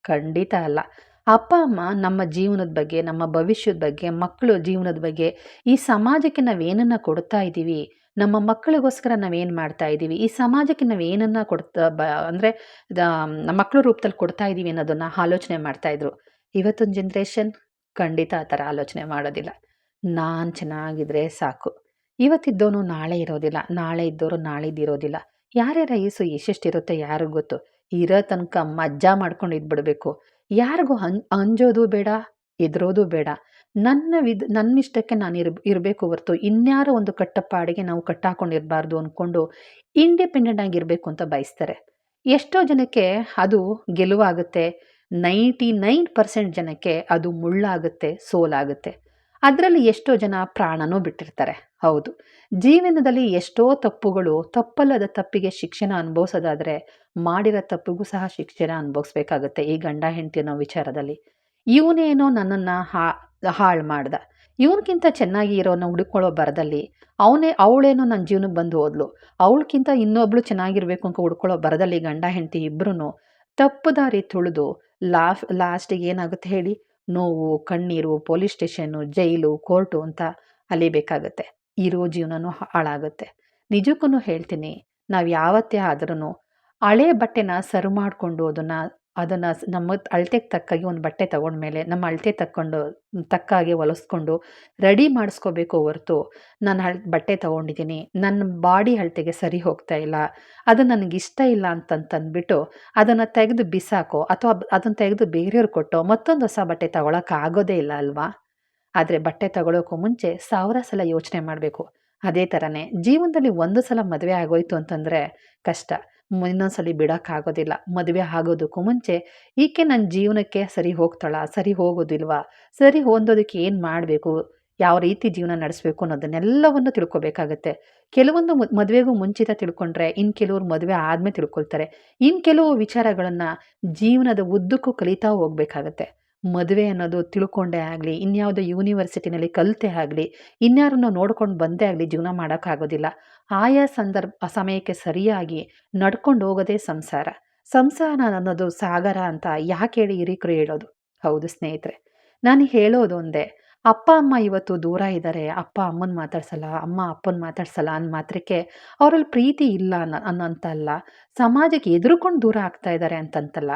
Speaker 1: ಖಂಡಿತ ಅಲ್ಲ. ಅಪ್ಪ, ಅಮ್ಮ ನಮ್ಮ ಜೀವನದ ಬಗ್ಗೆ, ನಮ್ಮ ಭವಿಷ್ಯದ ಬಗ್ಗೆ, ಮಕ್ಕಳು ಜೀವನದ ಬಗ್ಗೆ, ಈ ಸಮಾಜಕ್ಕೆ ನಾವೇನನ್ನು ಕೊಡ್ತಾ ಇದ್ದೀವಿ, ನಮ್ಮ ಮಕ್ಕಳಿಗೋಸ್ಕರ ನಾವೇನು ಮಾಡ್ತಾ ಇದ್ದೀವಿ, ಈ ಸಮಾಜಕ್ಕೆ ನಾವು ಏನನ್ನು ಕೊಡ್ತಾ ಬ, ಅಂದರೆ ಮಕ್ಕಳ ರೂಪದಲ್ಲಿ ಕೊಡ್ತಾ ಇದ್ದೀವಿ ಅನ್ನೋದನ್ನು ಆಲೋಚನೆ ಮಾಡ್ತಾಯಿದ್ರು ಇವತ್ತೊಂದು ಜನ್ರೇಷನ್ ಖಂಡಿತ ಆ ಥರ ಆಲೋಚನೆ ಮಾಡೋದಿಲ್ಲ. ನಾನು ಚೆನ್ನಾಗಿದ್ರೆ ಸಾಕು. ಇವತ್ತಿದ್ದವನು ನಾಳೆ ಇರೋದಿಲ್ಲ, ನಾಳೆ ಇದ್ದವರು ನಾಳಿದ್ದಿರೋದಿಲ್ಲ ಯಾರ್ಯಾರ ಈಸು ಎಷ್ಟೆಷ್ಟಿರುತ್ತೆ ಯಾರಿಗೂ ಗೊತ್ತು? ಇರೋ ತನಕ ಮಜ್ಜಾ ಮಾಡ್ಕೊಂಡು ಇದ್ಬಿಡ್ಬೇಕು ಯಾರಿಗೂ ಹಂ ಅಂಜೋದು ಬೇಡ ಎದುರೋದು ಬೇಡ. ನನ್ನ ವಿದ್, ನನ್ನಿಷ್ಟಕ್ಕೆ ನಾನು ಇರ್ ಇರಬೇಕು ಹೊರತು ಇನ್ಯಾರೋ ಒಂದು ಕಟ್ಟಪ್ಪಾಡಿಗೆ ನಾವು ಕಟ್ಟಾಕೊಂಡಿರಬಾರ್ದು ಅಂದ್ಕೊಂಡು ಇಂಡಿಪೆಂಡೆಂಟ್ ಆಗಿರಬೇಕು ಅಂತ ಬಯಸ್ತಾರೆ. ಎಷ್ಟೋ ಜನಕ್ಕೆ ಅದು ಗೆಲುವಾಗುತ್ತೆ ನೈಂಟಿ ನೈನ್ ಪರ್ಸೆಂಟ್ ಜನಕ್ಕೆ ಅದು ಮುಳ್ಳಾಗುತ್ತೆ, ಸೋಲಾಗುತ್ತೆ. ಅದರಲ್ಲಿ ಎಷ್ಟೋ ಜನ ಪ್ರಾಣನೂ ಬಿಟ್ಟಿರ್ತಾರೆ. ಹೌದು. ಜೀವನದಲ್ಲಿ ಎಷ್ಟೋ ತಪ್ಪುಗಳು, ತಪ್ಪಲ್ಲದ ತಪ್ಪಿಗೆ ಶಿಕ್ಷಣ ಅನುಭವಿಸೋದಾದರೆ ಮಾಡಿರೋ ತಪ್ಪಿಗೂ ಸಹ ಶಿಕ್ಷಣ ಅನುಭವಿಸ್ಬೇಕಾಗುತ್ತೆ ಈ ಗಂಡ ಹೆಂಡತಿ ಅನ್ನೋ ವಿಚಾರದಲ್ಲಿ. ಇವನೇನೋ ನನ್ನನ್ನು ಹಾ, ಹಾಳು ಮಾಡ್ದ. ಇವನಿಗಿಂತ ಚೆನ್ನಾಗಿ ಇರೋನ ಹುಡುಕೊಳ್ಳೋ ಬರದಲ್ಲಿ ಅವನೇ, ಅವಳೇನೋ ನನ್ನ ಜೀವನಕ್ಕೆ ಬಂದು ಹೋದ್ಲು. ಅವಳಕ್ಕಿಂತ ಇನ್ನೊಬ್ಳು ಚೆನ್ನಾಗಿರ್ಬೇಕು ಅಂತ ಹುಡ್ಕೊಳ್ಳೋ ಬರದಲ್ಲಿ ಗಂಡ, ಹೆಂಡತಿ ಇಬ್ಬರೂ ತಪ್ಪು ದಾರಿ ತುಳಿದು ಲಾಫ್, ಲಾಸ್ಟಿಗೆ ಏನಾಗುತ್ತೆ ಹೇಳಿ ನೋವು, ಕಣ್ಣೀರು, ಪೊಲೀಸ್ ಸ್ಟೇಷನ್ನು, ಜೈಲು, ಕೋರ್ಟು ಅಂತ ಅಲಿಬೇಕಾಗತ್ತೆ ಇರೋ ಜೀವನನೂ ಹಾಳಾಗುತ್ತೆ. ನಿಜಕ್ಕೂ ಹೇಳ್ತೀನಿ, ನಾವು ಯಾವತ್ತೇ ಆದ್ರೂ ಹಳೆ ಬಟ್ಟೆನ ಸರಿ ಮಾಡಿಕೊಂಡು ಅದನ್ನು ಅದನ್ನು ನಮ್ಮ ಅಳತೆಗೆ ತಕ್ಕಾಗಿ ಒಂದು ಬಟ್ಟೆ ತಗೊಂಡ್ಮೇಲೆ ನಮ್ಮ ಅಳತೆ ತಕ್ಕೊಂಡು ತಕ್ಕಾಗೆ ಹೊಲಿಸ್ಕೊಂಡು ರೆಡಿ ಮಾಡಿಸ್ಕೋಬೇಕು ಹೊರತು ನಾನು ಹಳ್ ಬಟ್ಟೆ ತೊಗೊಂಡಿದ್ದೀನಿ ನನ್ನ ಬಾಡಿ ಅಳತೆಗೆ ಸರಿ ಹೋಗ್ತಾ ಇಲ್ಲ, ಅದು ನನಗಿಷ್ಟ ಇಲ್ಲ ಅಂತಂತಂದ್ಬಿಟ್ಟು ಅದನ್ನು ತೆಗೆದು ಬಿಸಾಕೋ ಅಥವಾ ಅದನ್ನು ತೆಗೆದು ಬೇರೆಯವ್ರು ಕೊಟ್ಟೋ ಮತ್ತೊಂದು ಹೊಸ ಬಟ್ಟೆ ಆಗೋದೇ ಇಲ್ಲ ಅಲ್ವಾ? ಆದರೆ ಬಟ್ಟೆ ತಗೊಳ್ಳೋಕ್ಕೂ ಮುಂಚೆ ಸಾವಿರ ಸಲ ಯೋಚನೆ ಮಾಡಬೇಕು. ಅದೇ ಥರನೇ ಜೀವನದಲ್ಲಿ ಒಂದು ಸಲ ಮದುವೆ ಆಗೋಯ್ತು ಅಂತಂದರೆ ಕಷ್ಟ. ಇನ್ನೊಂದ್ಸಲಿ ಬಿಡೋಕ್ಕಾಗೋದಿಲ್ಲ. ಮದುವೆ ಆಗೋದಕ್ಕೂ ಮುಂಚೆ ಈಕೆ ನನ್ನ ಜೀವನಕ್ಕೆ ಸರಿ ಹೋಗ್ತಾಳ? ಸರಿ ಹೋಗೋದಿಲ್ವಾ? ಸರಿ ಹೊಂದೋದಕ್ಕೆ ಏನು ಮಾಡಬೇಕು? ಯಾವ ರೀತಿ ಜೀವನ ನಡೆಸಬೇಕು ಅನ್ನೋದನ್ನೆಲ್ಲವನ್ನು ತಿಳ್ಕೊಬೇಕಾಗತ್ತೆ. ಕೆಲವೊಂದು ಮದುವೆಗೂ ಮುಂಚಿತ ತಿಳ್ಕೊಂಡ್ರೆ ಇನ್ನು ಕೆಲವರು ಮದುವೆ ಆದಮೇಲೆ ತಿಳ್ಕೊಳ್ತಾರೆ. ಇನ್ನು ಕೆಲವು ವಿಚಾರಗಳನ್ನು ಜೀವನದ ಉದ್ದಕ್ಕೂ ಕಲಿತಾ ಹೋಗ್ಬೇಕಾಗತ್ತೆ. ಮದುವೆ ಅನ್ನೋದು ತಿಳ್ಕೊಂಡೇ ಆಗಲಿ, ಇನ್ಯಾವುದೋ ಯೂನಿವರ್ಸಿಟಿನಲ್ಲಿ ಕಲಿತೆ ಆಗಲಿ, ಇನ್ಯಾರನ್ನೋ ನೋಡ್ಕೊಂಡು ಬಂದೇ ಆಗಲಿ ಜೀವನ ಮಾಡೋಕ್ಕಾಗೋದಿಲ್ಲ. ಆಯಾ ಸಂದರ್ಭ, ಸಮಯಕ್ಕೆ ಸರಿಯಾಗಿ ನಡ್ಕೊಂಡು ಹೋಗೋದೇ ಸಂಸಾರ. ಸಂಸಾರ ಅನ್ನೋದು ಸಾಗರ ಅಂತ ಯಾಕೆ ಹೇಳಿ ಹಿರಿಕರು ಹೇಳೋದು? ಹೌದು ಸ್ನೇಹಿತರೆ, ನಾನು ಹೇಳೋದು ಒಂದೇ, ಅಪ್ಪ, ಅಮ್ಮ ಇವತ್ತು ದೂರ ಇದ್ದಾರೆ, ಅಪ್ಪ, ಅಮ್ಮನ ಮಾತಾಡ್ಸಲ್ಲ, ಅಮ್ಮ, ಅಪ್ಪನ ಮಾತಾಡ್ಸಲ್ಲ ಅನ್ನ ಮಾತ್ರಕ್ಕೆ ಅವರಲ್ಲಿ ಪ್ರೀತಿ ಇಲ್ಲ ಅನ್ನೋ, ಅನ್ನೋಂತಲ್ಲ. ಸಮಾಜಕ್ಕೆ ಎದುರುಕೊಂಡು ದೂರ ಆಗ್ತಾ ಇದ್ದಾರೆ ಅಂತಂತಲ್ಲ.